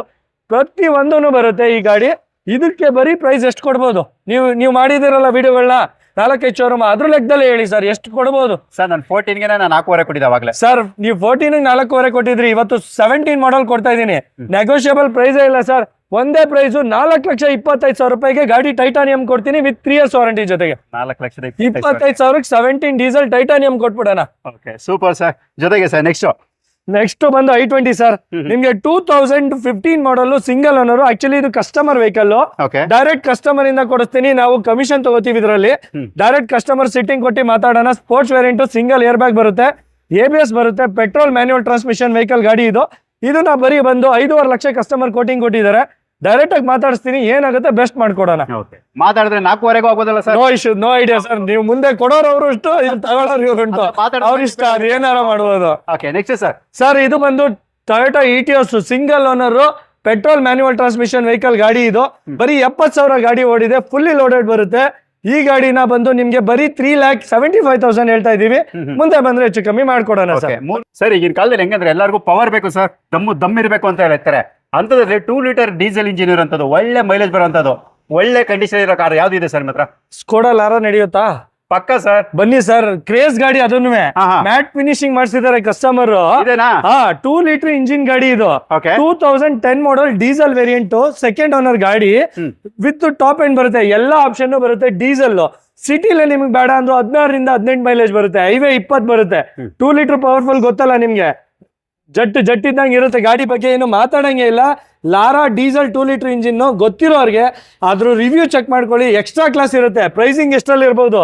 ಪ್ರತಿ ಒಂದೂ ಬರುತ್ತೆ ಈ ಗಾಡಿ. ಇದಕ್ಕೆ ಬರೀ ಪ್ರೈಸ್ ಎಷ್ಟು ಕೊಡ್ಬೋದು? ನೀವು ನೀವು ಮಾಡಿದಿರಲ್ಲ ವಿಡಿಯೋಗಳನ್ನ ನಾಲ್ಕೈದು ಶೋರೂಮ್ ಅದ್ರ ಲೆಕ್ಕದಲ್ಲಿ ಹೇಳಿ ಸರ್ ಎಷ್ಟು ಕೊಡ್ಬೋದು? ಸರ್ ನಾನು ಫೋರ್ಟೀನ್ಗೆ ನಾನು ನಾಲ್ಕೂವರೆ ಕೊಟ್ಟಿದ್ದೆ ಅವಾಗಲೇ. ಸರ್ ನೀವು ಫೋರ್ಟೀನ್ ನಾಲ್ಕೂವರೆ ಕೊಟ್ಟಿದ್ರಿ ಇವತ್ತು ಸೆವೆಂಟೀನ್ ಮಾಡಲ್ ಕೊಡ್ತಾ ಇದ್ದೀನಿ. ನೆಗೋಷಿಯಬಲ್ ಪ್ರೈಸೇ ಇಲ್ಲ ಸರ್ ಒಂದೇ ಪ್ರೈಸು ನಾಲ್ಕು ಲಕ್ಷ ಇಪ್ಪತ್ತೈದು ಸಾವಿರ ರೂಪಾಯಿಗೆ ಗಾಡಿ ಟೈಟಾನಿಯಂ ಕೊಡ್ತೀನಿ ವಿತ್ ತ್ರೀ ಇಯರ್ಸ್ ವಾರಂಟಿ ಜೊತೆಗೆ. ನಾಲ್ಕು ಲಕ್ಷದ ಇಪ್ಪತ್ತೈದು ಸಾವಿರಕ್ಕೆ ಸೆವೆಂಟೀನ್ ಡೀಸೆಲ್ ಟೈಟಾನಿಯಂ ಕೊಟ್ಬಿಡೋಣ. ಓಕೆ ಸೂಪರ್ ಸರ್ ಜೊತೆಗೆ ಸರ್ ನೆಕ್ಸ್ಟ್ ನೆಕ್ಸ್ಟ್ ಬಂದು ಐ ಟ್ವೆಂಟಿ ಸರ್. ನಿಮ್ಗೆ two thousand fifteen model single owner actually ಇದು ಕಸ್ಟಮರ್ ವೆಹಿಕಲ್ ಡೈರೆಕ್ಟ್ ಕಸ್ಟಮರ್ ಇಂದ ಕೊಡಿಸ್ತೀನಿ. ನಾವು ಕಮಿಷನ್ ತಗೋತೀವಿ ಇದರಲ್ಲಿ. ಡೈರೆಕ್ಟ್ ಕಸ್ಟಮರ್ ಸಿಟ್ಟಿಂಗ್ ಕೊಟ್ಟು ಮಾತಾಡೋಣ. Sports variant single air bag ಬರುತ್ತೆ. ಎ ಬಿ ಎಸ್ ಬರುತ್ತೆ. ಪೆಟ್ರೋಲ್ ಮ್ಯಾನ್ಯುವಲ್ ಟ್ರಾನ್ಸ್ಮಿಷನ್ ವೆಹಿಕಲ್ ಗಾಡಿ ಇದು. ಇದನ್ನ ಬರೀ ಬಂದು ಐದೂವರೆ ಲಕ್ಷ ಕಸ್ಟಮರ್ ಕೋಟಿಂಗ್ ಕೊಟ್ಟಿದ್ದಾರೆ. ಡೈರೆಕ್ಟ್ ಆಗಿ ಮಾತಾಡಿಸ್ತೀನಿ ಏನಾಗುತ್ತೆ ಬೆಸ್ಟ್ ಮಾಡ್ಕೊಡೋಣ. ಓಕೆ ಮಾತಾಡಿದ್ರೆ ನಾಲ್ಕೂವರೆಗೂ ಆಗೋದಲ್ಲ sir no issue no idea sir ನೀವು ಮುಂದೆ ಕೊಡೋರು ಅವರು ಇಷ್ಟು ತಗೊಳ್ಳೋರು ಇವ್ರು ಉಂಟು. ಅವ್ರ ಇಷ್ಟ ಅದು ಏನಾರ ಮಾಡ್ಬೋದು. ಓಕೆ ನೆಕ್ಸ್ಟ್ ಸರ್ ಸರ್ ಇದು ಬಂದು Toyota Etios single owner petrol manual transmission vehicle ಗಾಡಿ ಇದು. ಬರೀ ಎಪ್ಪತ್ ಸಾವಿರ ಗಾಡಿ ಓಡಿದೆ ಫುಲ್ಲಿ ಲೋಡೆಡ್ ಬರುತ್ತೆ. ಈ ಗಾಡಿನ ಬಂದು ನಿಮ್ಗೆ ಬರೀ three lakh seventy five thousand ಹೇಳ್ತಾ ಇದೀವಿ ಮುಂದೆ ಬಂದ್ರೆ ಹೆಚ್ಚು ಕಮ್ಮಿ ಮಾಡ್ಕೊಡೋಣ ಸರ್ ಸರ್ ಈಗಿನ ಕಾಲದಲ್ಲಿ ಹೆಂಗಂದ್ರೆ ಎಲ್ಲರಿಗೂ ಪವರ್ ಬೇಕು ಸರ್ ದಮ್ಮು ದಮ್ ಇರಬೇಕು ಅಂತ ಹೇಳ್ತಾರೆ. ಅಂತದ್ರಲ್ಲಿ ಟೂ ಲೀಟರ್ ಡೀಸೆಲ್ ಇಂಜಿನ್ ಇರೋಂಥದ್ದು ಒಳ್ಳೆ ಮೈಲೇಜ್ ಬರುವಂತದ್ದು. ಒಳ್ಳೆ ಕಂಡೀಷನ್ ಇರೋ ಕಾರ್ ಇದೆ ಸರ್ ನಿಮ್ಮ ಹತ್ರ ಸ್ಕೋಡಾ ಲಾರ ನಡೆಯುತ್ತಾ? ಪಕ್ಕ ಸರ್ ಬನ್ನಿ ಸರ್ ಕ್ರೇಜ್ ಗಾಡಿ ಅದನ್ನು ಹಾ, ಹಾ. ಮ್ಯಾಟ್ ಫಿನಿಶಿಂಗ್ ಮಾಡಿಸಿದ್ದಾರೆ ಕಸ್ಟಮರ್ ಇದೇನಾ? ಹಾ ಟೂ ಲೀಟರ್ ಇಂಜಿನ್ ಗಾಡಿ ಇದು. Okay two thousand ten model diesel variant second owner ಗಾಡಿ. ಹ್ಮ್. ವಿತ್ ಟಾಪ್ ಎಂಡ್ ಬರುತ್ತೆ ಎಲ್ಲಾ ಆಪ್ಷನ್ ಬರುತ್ತೆ ಡೀಸೆಲ್ ಸಿಟಿಲಿ ನಿಮ್ಗೆ ಬೇಡ ಅಂದ್ರೆ ಹದಿನಾರರಿಂದ ಹದಿನೆಂಟು ಮೈಲೇಜ್ ಬರುತ್ತೆ ಹೈವೇ ಇಪ್ಪತ್ತು ಬರುತ್ತೆ. ಹ್ಮ್. ಟೂ ಲೀಟರ್ ಪವರ್ಫುಲ್ ಗೊತ್ತಲ್ಲ ನಿಮ್ಗೆ? ಜಟ್ ಜಟ್ಟಿದ್ದಂಗೆ ಇರುತ್ತೆ. ಗಾಡಿ ಬಗ್ಗೆ ಏನು ಮಾತಾಡಂಗೆ ಇಲ್ಲ. Laura diesel two litre engine ಗೊತ್ತಿರೋರಿಗೆ ಅದ್ರ ರಿವ್ಯೂ ಚೆಕ್ ಮಾಡ್ಕೊಳ್ಳಿ. ಎಕ್ಸ್ಟ್ರಾ ಕ್ಲಾಸ್ ಇರುತ್ತೆ. ಪ್ರೈಸಿಂಗ್ ಎಷ್ಟರಲ್ಲಿ ಇರ್ಬೋದು?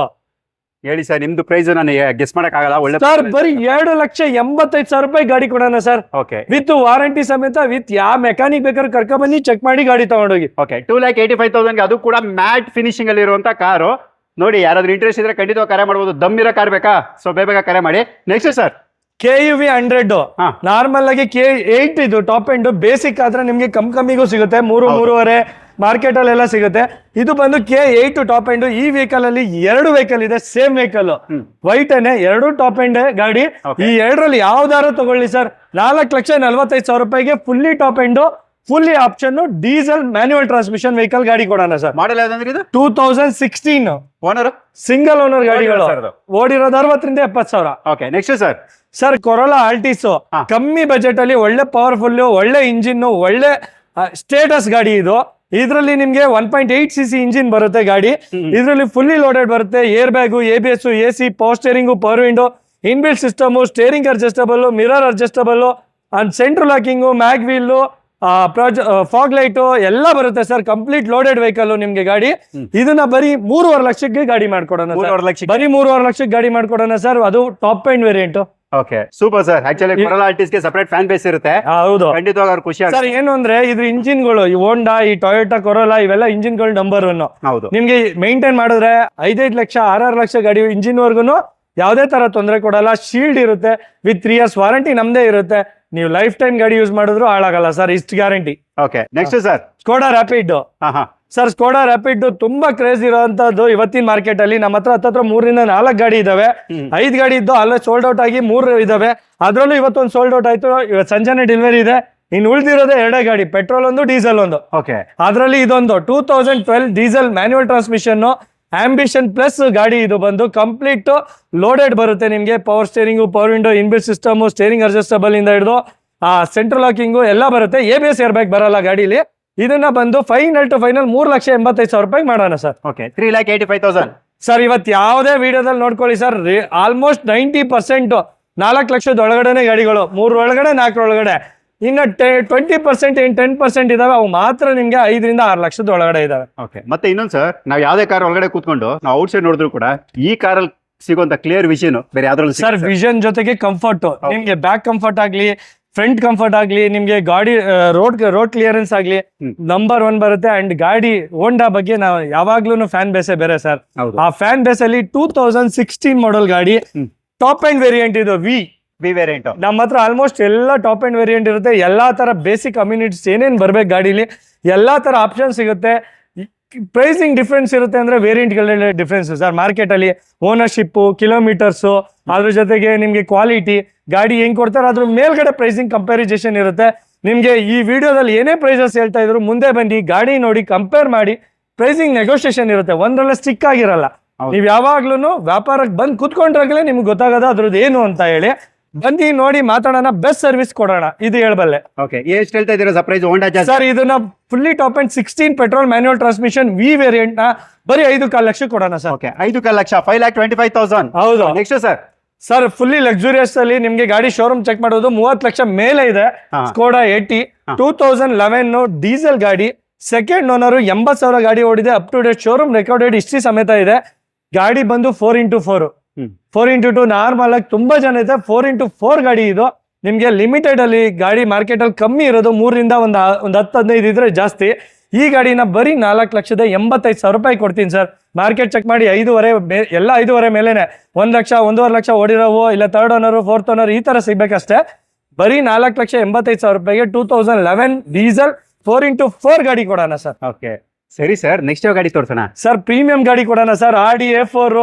ಹೇಳಿ ಸರ್ ನಿಮ್ದು ಪ್ರೈಸ್ ನಾನು ಗೆಸ್ ಮಾಡಕ್ ಆಗಲ್ಲ ಒಳ್ಳೆ ಸರ್ ಬರೀ ಎರಡು ಲಕ್ಷ ಎಂಬತ್ತೈದು ಸಾವಿರ ರೂಪಾಯಿ ಗಾಡಿ ಕೊಡೋಣ ಸರ್. ಓಕೆ ವಿತ್ ವಾರಂಟಿ ಸಮೇತ ವಿತ್ ಯಾವ ಮೆಕ್ಯಾನಿಕ್ ಬೇಕಾದ್ರೂ ಕರ್ಕೊಂಡ್ ಬನ್ನಿ ಚೆಕ್ ಮಾಡಿ ಗಾಡಿ ತಗೊಂಡೋಗಿ. Okay two lakh eighty five thousand ಅದು ಕೂಡ ಮ್ಯಾಟ್ ಫಿನಿಶಿಂಗ್ ಅಲ್ಲಿ ಇರುವಂತ ಕಾರು. ನೋಡಿ ಯಾರಾದ್ರೂ ಇಂಟ್ರೆಸ್ಟ್ ಇದ್ರೆ ಖಂಡಿತವಾಗಿ ಕರೆ ಮಾಡ್ಬೋದು. ದಮ್ ಇರೋ ಕಾರ್ ಬೇಕಾ? ಸೊ ಬೇಗ ಕರೆ ಮಾಡಿ. Next sir K U V hundred. Normal ಆಗಿ ಕೆ ಏಟ್ ಇದು ಟಾಪ್ ಎಂಡ್ ಬೇಸಿಕ್ ಆದ್ರೆ ನಿಮ್ಗೆ ಕಮ್ ಕಮ್ಮಿಗೂ ಸಿಗುತ್ತೆ. ಮೂರು. ಮೂರುವರೆ ಮಾರ್ಕೆಟ್ ಅಲ್ಲೆಲ್ಲ ಸಿಗುತ್ತೆ. ಇದು ಬಂದು ಕೆ ಏಟ್ ಟಾಪ್ ಎಂಡ್ ಈ ವೆಹಿಕಲ್ ಅಲ್ಲಿ ಎರಡು ವೆಹಿಕಲ್ ಇದೆ ಸೇಮ್ ವೆಹಿಕಲ್ ವೈಟ್ ಏನೆ ಎರಡು ಟಾಪ್ ಎಂಡ್ ಗಾಡಿ. ಈ ಎರಡರಲ್ಲಿ ಯಾವ್ದಾರು ತಗೊಳ್ಳಿ ಸರ್. ನಾಲ್ಕು ಲಕ್ಷ ನಲ್ವತ್ತೈದು ಸಾವಿರ ರೂಪಾಯಿಗೆ fully top end fully option diesel manual transmission vehicle ಗಾಡಿ ಕೊಡೋಣ ಸರ್. ಮಾಡೆಲ್ ಯಾವ್ದಂದ್ರೆ ಇದು? Two thousand sixteen owner single owner ಗಾಡಿಗಳು. ಓಡಿರೋದು ಅರವತ್ತರಿಂದ ಎಪ್ಪತ್ತು ಸಾವಿರ. Okay next sir sir Corolla Altis ಕಮ್ಮಿ ಬಜೆಟ್ ಅಲ್ಲಿ ಒಳ್ಳೆ ಪವರ್ಫುಲ್ ಒಳ್ಳೆ ಇಂಜಿನ್ ಒಳ್ಳೆ ಸ್ಟೇಟಸ್ ಗಾಡಿ ಇದು. ಇದರಲ್ಲಿ ನಿಮ್ಗೆ one point eight C C engine ಬರುತ್ತೆ ಗಾಡಿ. ಇದರಲ್ಲಿ ಫುಲ್ಲಿ ಲೋಡೆಡ್ ಬರುತ್ತೆ. Air bag A B S A C power steering power window inbuilt system steering adjustable mirror adjustable and central locking mag wheel fog light ಎಲ್ಲ ಬರುತ್ತೆ sir. Complete loaded vehicle ನಿಮ್ಗೆ ಗಾಡಿ. ಇದನ್ನ ಬರೀ ಮೂರುವರೆ ಲಕ್ಷಕ್ಕೆ ಗಾಡಿ ಮಾಡ್ಕೊಡೋಣ ಬರೀ ಮೂರುವರೆ ಲಕ್ಷಕ್ಕೆ ಗಾಡಿ ಮಾಡ್ಕೊಡೋಣ ಸರ್. ಅದು top end variant okay super sir actually Corolla ಆರ್ಟಿಸ್ಟ್ಗೆ separate fan base ಇರುತ್ತೆ. ಹೌದು. ಖಂಡಿತವಾಗಿ ಅವ್ರು ಖುಷಿ ಸರ್ ಏನು ಅಂದ್ರೆ ಇದ್ರ ಇಂಜಿನ್ಗಳು ಈ ಹೋಂಡಾ ಈ ಟೊಯೋಟಾ ಕೊರೋಲಾ ಇವೆಲ್ಲ ಇಂಜಿನ್ಗಳು ನಂಬರ್ ಒನ್ ಹೌದು. ನಿಮ್ಗೆ ಮೇಂಟೈನ್ ಮಾಡಿದ್ರೆ ಐದೈದು ಲಕ್ಷ ಆರಾರು ಲಕ್ಷ ಗಾಡಿ ಇಂಜಿನ್ ವರ್ಗುನು ಯಾವುದೇ ತರ ತೊಂದರೆ ಕೊಡಲ್ಲ. ಶೀಲ್ಡ್ ಇರುತ್ತೆ ವಿತ್ ತ್ರೀ ಇಯರ್ಸ್ ವಾರಂಟಿ ನಮ್ದೇ ಇರುತ್ತೆ. ನೀವು ಲೈಫ್ ಟೈಮ್ ಗಾಡಿ ಯೂಸ್ ಮಾಡಿದ್ರು ಹಾಳಾಗಲ್ಲ ಸರ್ ಇಷ್ಟು guarantee okay next sir Skoda Rapid sir Skoda Rapid ತುಂಬಾ ಕ್ರೇಜ್ ಇರುವಂತದ್ದು ಇವತ್ತಿನ ಮಾರ್ಕೆಟ್ ಅಲ್ಲಿ. ನಮ್ಮ ಹತ್ರ ಹತ್ರ ಮೂರರಿಂದ ನಾಲ್ಕು ಗಾಡಿ ಇದಾವೆ. ಐದು ಗಾಡಿ ಇದ್ದು ಅಲ್ಲೇ ಸೋಲ್ಡ್ ಔಟ್ ಆಗಿ ಮೂರು ಇದಾವೆ. ಅದ್ರಲ್ಲೂ ಇವತ್ತೊಂದು ಸೋಲ್ಡ್ ಔಟ್ ಆಯ್ತು. ಇವತ್ತು ಸಂಜೆನೆ ಡೆಲಿವರಿ ಇದೆ. ಇನ್ನು ಉಳಿದಿರೋದೇ ಎರಡೇ ಗಾಡಿ ಪೆಟ್ರೋಲ್ ಒಂದು ಡೀಸೆಲ್ ಒಂದು. ಓಕೆ ಅದರಲ್ಲಿ ಇದೊಂದು two thousand twelve diesel manual transmission ambition plus ಗಾಡಿ ಇದು ಬಂದು ಕಂಪ್ಲೀಟ್ ಲೋಡೆಡ್ ಬರುತ್ತೆ ನಿಮಗೆ. Power steering power window inbuilt system steering adjustable ಇಂದ ಹಿಡಿದು ಆ ಸೆಂಟ್ರಲ್ ಲಾಕಿಂಗು ಎಲ್ಲ ಬರುತ್ತೆ. A B S air bag ಬರಲ್ಲ ಗಾಡೀಲಿ. ಇದನ್ನ ಬಂದು ಫೈನಲ್ ಟು ಫೈನಲ್ ಮೂರ್ ಲಕ್ಷ ಎಂಬತ್ತೈದು ಸಾವಿರ ರೂಪಾಯಿ ಮಾಡೋಣ sir. Okay three lakh eighty five thousand sir ಇವತ್ತು ಯಾವುದೇ ವಿಡಿಯೋದಲ್ಲಿ ನೋಡ್ಕೊಳ್ಳಿ ಸರ್ ಆಲ್ಮೋಸ್ಟ್ ನೈಂಟಿ ಪರ್ಸೆಂಟ್ ನಾಲ್ಕು ಲಕ್ಷದ ಒಳಗಡೆನೆ ಗಾಡಿಗಳು ಮೂರ್ ಒಳಗಡೆ ನಾಲ್ಕರ ಒಳಗಡೆ. ಇನ್ನು twenty percent in ten percent ಇದಾವೆ ಅವು ಮಾತ್ರ ನಿಮ್ಗೆ ಐದರಿಂದ ಆರು ಲಕ್ಷದ ಒಳಗಡೆ ಇದಾವೆ. ಓಕೆ ಮತ್ತೆ ಇನ್ನೊಂದು ಸರ್ ನಾವು ಯಾವುದೇ ಕಾರ್ ಒಳಗಡೆ ಕೂತ್ಕೊಂಡು ನಾವು ಔಟ್ ಸೈಡ್ ನೋಡಿದ್ರು ಕೂಡ ಈ ಕಾರಲ್ಲಿ ಸಿಗುವಂತ ಕ್ಲಿಯರ್ ವಿಷನ್ ಬೇರೆ ಯಾವ್ದ್ರಲ್ಲಿ ಸರ್ ವಿಷನ್ ಜೊತೆಗೆ ಕಂಫರ್ಟ್ ನಿಮ್ಗೆ ಬ್ಯಾಕ್ ಕಂಫರ್ಟ್ ಆಗ್ಲಿ ಫ್ರಂಟ್ ಕಂಫರ್ಟ್ ಆಗ್ಲಿ ನಿಮ್ಗೆ ಗಾಡಿ ರೋಡ್ ರೋಡ್ ಕ್ಲಿಯರೆನ್ಸ್ ಆಗ್ಲಿ. ನಂಬರ್ ಒನ್ ಬರುತ್ತೆ ಅಂಡ್ ಗಾಡಿ ಹೋಂಡಾ ಬಗ್ಗೆ ನಾವು ಯಾವಾಗ್ಲೂ ಫ್ಯಾನ್ ಬೇಸೇ ಬೇರೆ ಸರ್ ಆ ಫ್ಯಾನ್ ಬೇಸ್ ಅಲ್ಲಿ ಟೂ ತೌಸಂಡ್ ಸಿಕ್ಸ್ಟೀನ್ ಮಾಡಲ್ ಗಾಡಿ ಟಾಪ್ ಅಂಡ್ ವೇರಿಯಂಟ್ ಇದು ವಿ ವಿ ವೇರಿಯಂಟ್ ನಮ್ಮ ಹತ್ರ ಆಲ್ಮೋಸ್ಟ್ ಎಲ್ಲ ಟಾಪ್ ಅಂಡ್ ವೇರಿಯಂಟ್ ಇರುತ್ತೆ. ಎಲ್ಲಾ ತರ ಬೇಸಿಕ್ ಕಮ್ಯುನಿಟೀಸ್ ಏನೇನ್ ಬರ್ಬೇಕು ಗಾಡಿಲಿ ಎಲ್ಲಾ ತರ ಆಪ್ಷನ್ ಸಿಗುತ್ತೆ. ಪ್ರೈಸಿಂಗ್ ಡಿಫ್ರೆನ್ಸ್ ಇರುತ್ತೆ ಅಂದ್ರೆ ವೇರಿಯಂಟ್ಗಳಲ್ಲಿ ಡಿಫ್ರೆನ್ಸ್ ಸರ್ ಮಾರ್ಕೆಟ್ ಅಲ್ಲಿ ಓನರ್ಶಿಪ್ ಕಿಲೋಮೀಟರ್ಸ್ ಅದ್ರ ಜೊತೆಗೆ ನಿಮ್ಗೆ ಕ್ವಾಲಿಟಿ ಗಾಡಿ ಹೆಂಗ್ ಕೊಡ್ತಾರೆ ಅದ್ರ ಮೇಲ್ಗಡೆ ಪ್ರೈಸಿಂಗ್ ಕಂಪ್ಯಾರಿಸೇಷನ್ ಇರುತ್ತೆ. ನಿಮ್ಗೆ ಈ ವಿಡಿಯೋದಲ್ಲಿ ಏನೇ ಪ್ರೈಸಸ್ ಹೇಳ್ತಾ ಇದ್ರು ಮುಂದೆ ಬನ್ನಿ ಗಾಡಿ ನೋಡಿ ಕಂಪೇರ್ ಮಾಡಿ ಪ್ರೈಸಿಂಗ್ ನೆಗೋಷಿಯೇಷನ್ ಇರುತ್ತೆ. ಒಂದರಲ್ಲೇ ಸ್ಟಿಕ್ ಆಗಿರಲ್ಲ. ನೀವ್ ಯಾವಾಗ್ಲೂ ವ್ಯಾಪಾರಕ್ಕೆ ಬಂದ್ ಕುತ್ಕೊಂಡ್ರಾಗಲೇ ನಿಮ್ಗೆ ಗೊತ್ತಾಗದ ಅದ್ರದ್ದು ಏನು ಅಂತ ಹೇಳಿ. ಬನ್ನಿ ನೋಡಿ ಮಾತಾಡೋಣ ಬೆಸ್ಟ್ ಸರ್ವಿಸ್ ಕೊಡೋಣ. ಇದು ಹೇಳ್ಬಲ್ಲೆ. ಓಕೆ ಎಷ್ಟು ಹೇಳ್ತಾ ಇದ್ದೀರಾ? ಸರ್ಪ್ರೈಸ್ ಹೋಂಡಾ ಸರ್ ಇದನ್ನ fully top end sixteen petrol manual transmission V ವೇರಿಯಂಟ್ನ ಬರೀ ಐದು ಕಾಲು ಲಕ್ಷ ಕೊಡೋಣ ಸರ್ ಓಕೆ ಐದು ಕಾಲ್ lakh five lakh twenty five thousand ಹೌದು. Next sir sir fully luxurious ಅಲ್ಲಿ ನಿಮ್ಗೆ ಗಾಡಿ ಶೋರೂಮ್ ಚೆಕ್ ಮಾಡೋದು ಮೂವತ್ತು ಲಕ್ಷ ಮೇಲೆ ಇದೆ. Skoda Yeti. Two thousand eleven diesel ಗಾಡಿ. ಸೆಕೆಂಡ್ ಓನರ್ ಎಂಬತ್ ಸಾವಿರ ಗಾಡಿ ಓಡಿದೆ. Up to date showroom recorded history ಸಮೇತ ಇದೆ. ಗಾಡಿ ಬಂದು four into four. Four into two normal ಆಗಿ ತುಂಬಾ ಜನ ಇದೆ ಫೋರ್ ಇಂಟು ಫೋರ್ ಗಾಡಿ ಇದು. ನಿಮ್ಗೆ ಲಿಮಿಟೆಡ್ ಅಲ್ಲಿ ಗಾಡಿ ಮಾರ್ಕೆಟ್ ಅಲ್ಲಿ ಕಮ್ಮಿ ಇರೋದು ಮೂರರಿಂದ ಒಂದು ಒಂದು ಹತ್ತು ಹದಿನೈದು ಇದ್ರೆ ಜಾಸ್ತಿ. ಈ ಗಾಡಿನ ಬರೀ ನಾಲ್ಕು ಲಕ್ಷದ ಎಂಬತ್ತೈದು ಸಾವಿರ ರೂಪಾಯಿ ಕೊಡ್ತೀನಿ ಸರ್. ಮಾರ್ಕೆಟ್ ಚೆಕ್ ಮಾಡಿ ಐದೂವರೆ ಎಲ್ಲ ಐದೂವರೆ ಮೇಲೇನೆ. ಒಂದ್ ಲಕ್ಷ ಒಂದೂವರೆ ಲಕ್ಷ ಓಡಿರೋವು ಇಲ್ಲ ತರ್ಡ್ ಓನರ್ ಫೋರ್ತ್ ಓನರ್ ಈ ತರ ಸಿಗ್ಬೇಕಷ್ಟೇ. ಬರೀ ನಾಲ್ಕು ಲಕ್ಷ ಎಂಬತ್ತೈದು ಸಾವಿರ ರೂಪಾಯಿಗೆ two thousand eleven diesel four into four ಗಾಡಿ ಕೊಡೋಣ ಸರ್. ಓಕೆ ಸರಿ ಸರ್ ನೆಕ್ಸ್ಟ್ ಯಾವ ಗಾಡಿ ತೋರ್ಸೋಣ? ಸರ್ ಪ್ರೀಮಿಯಂ ಗಾಡಿ ಕೊಡೋಣ ಸರ್ ಆಡಿ ಎ ಫೋರ್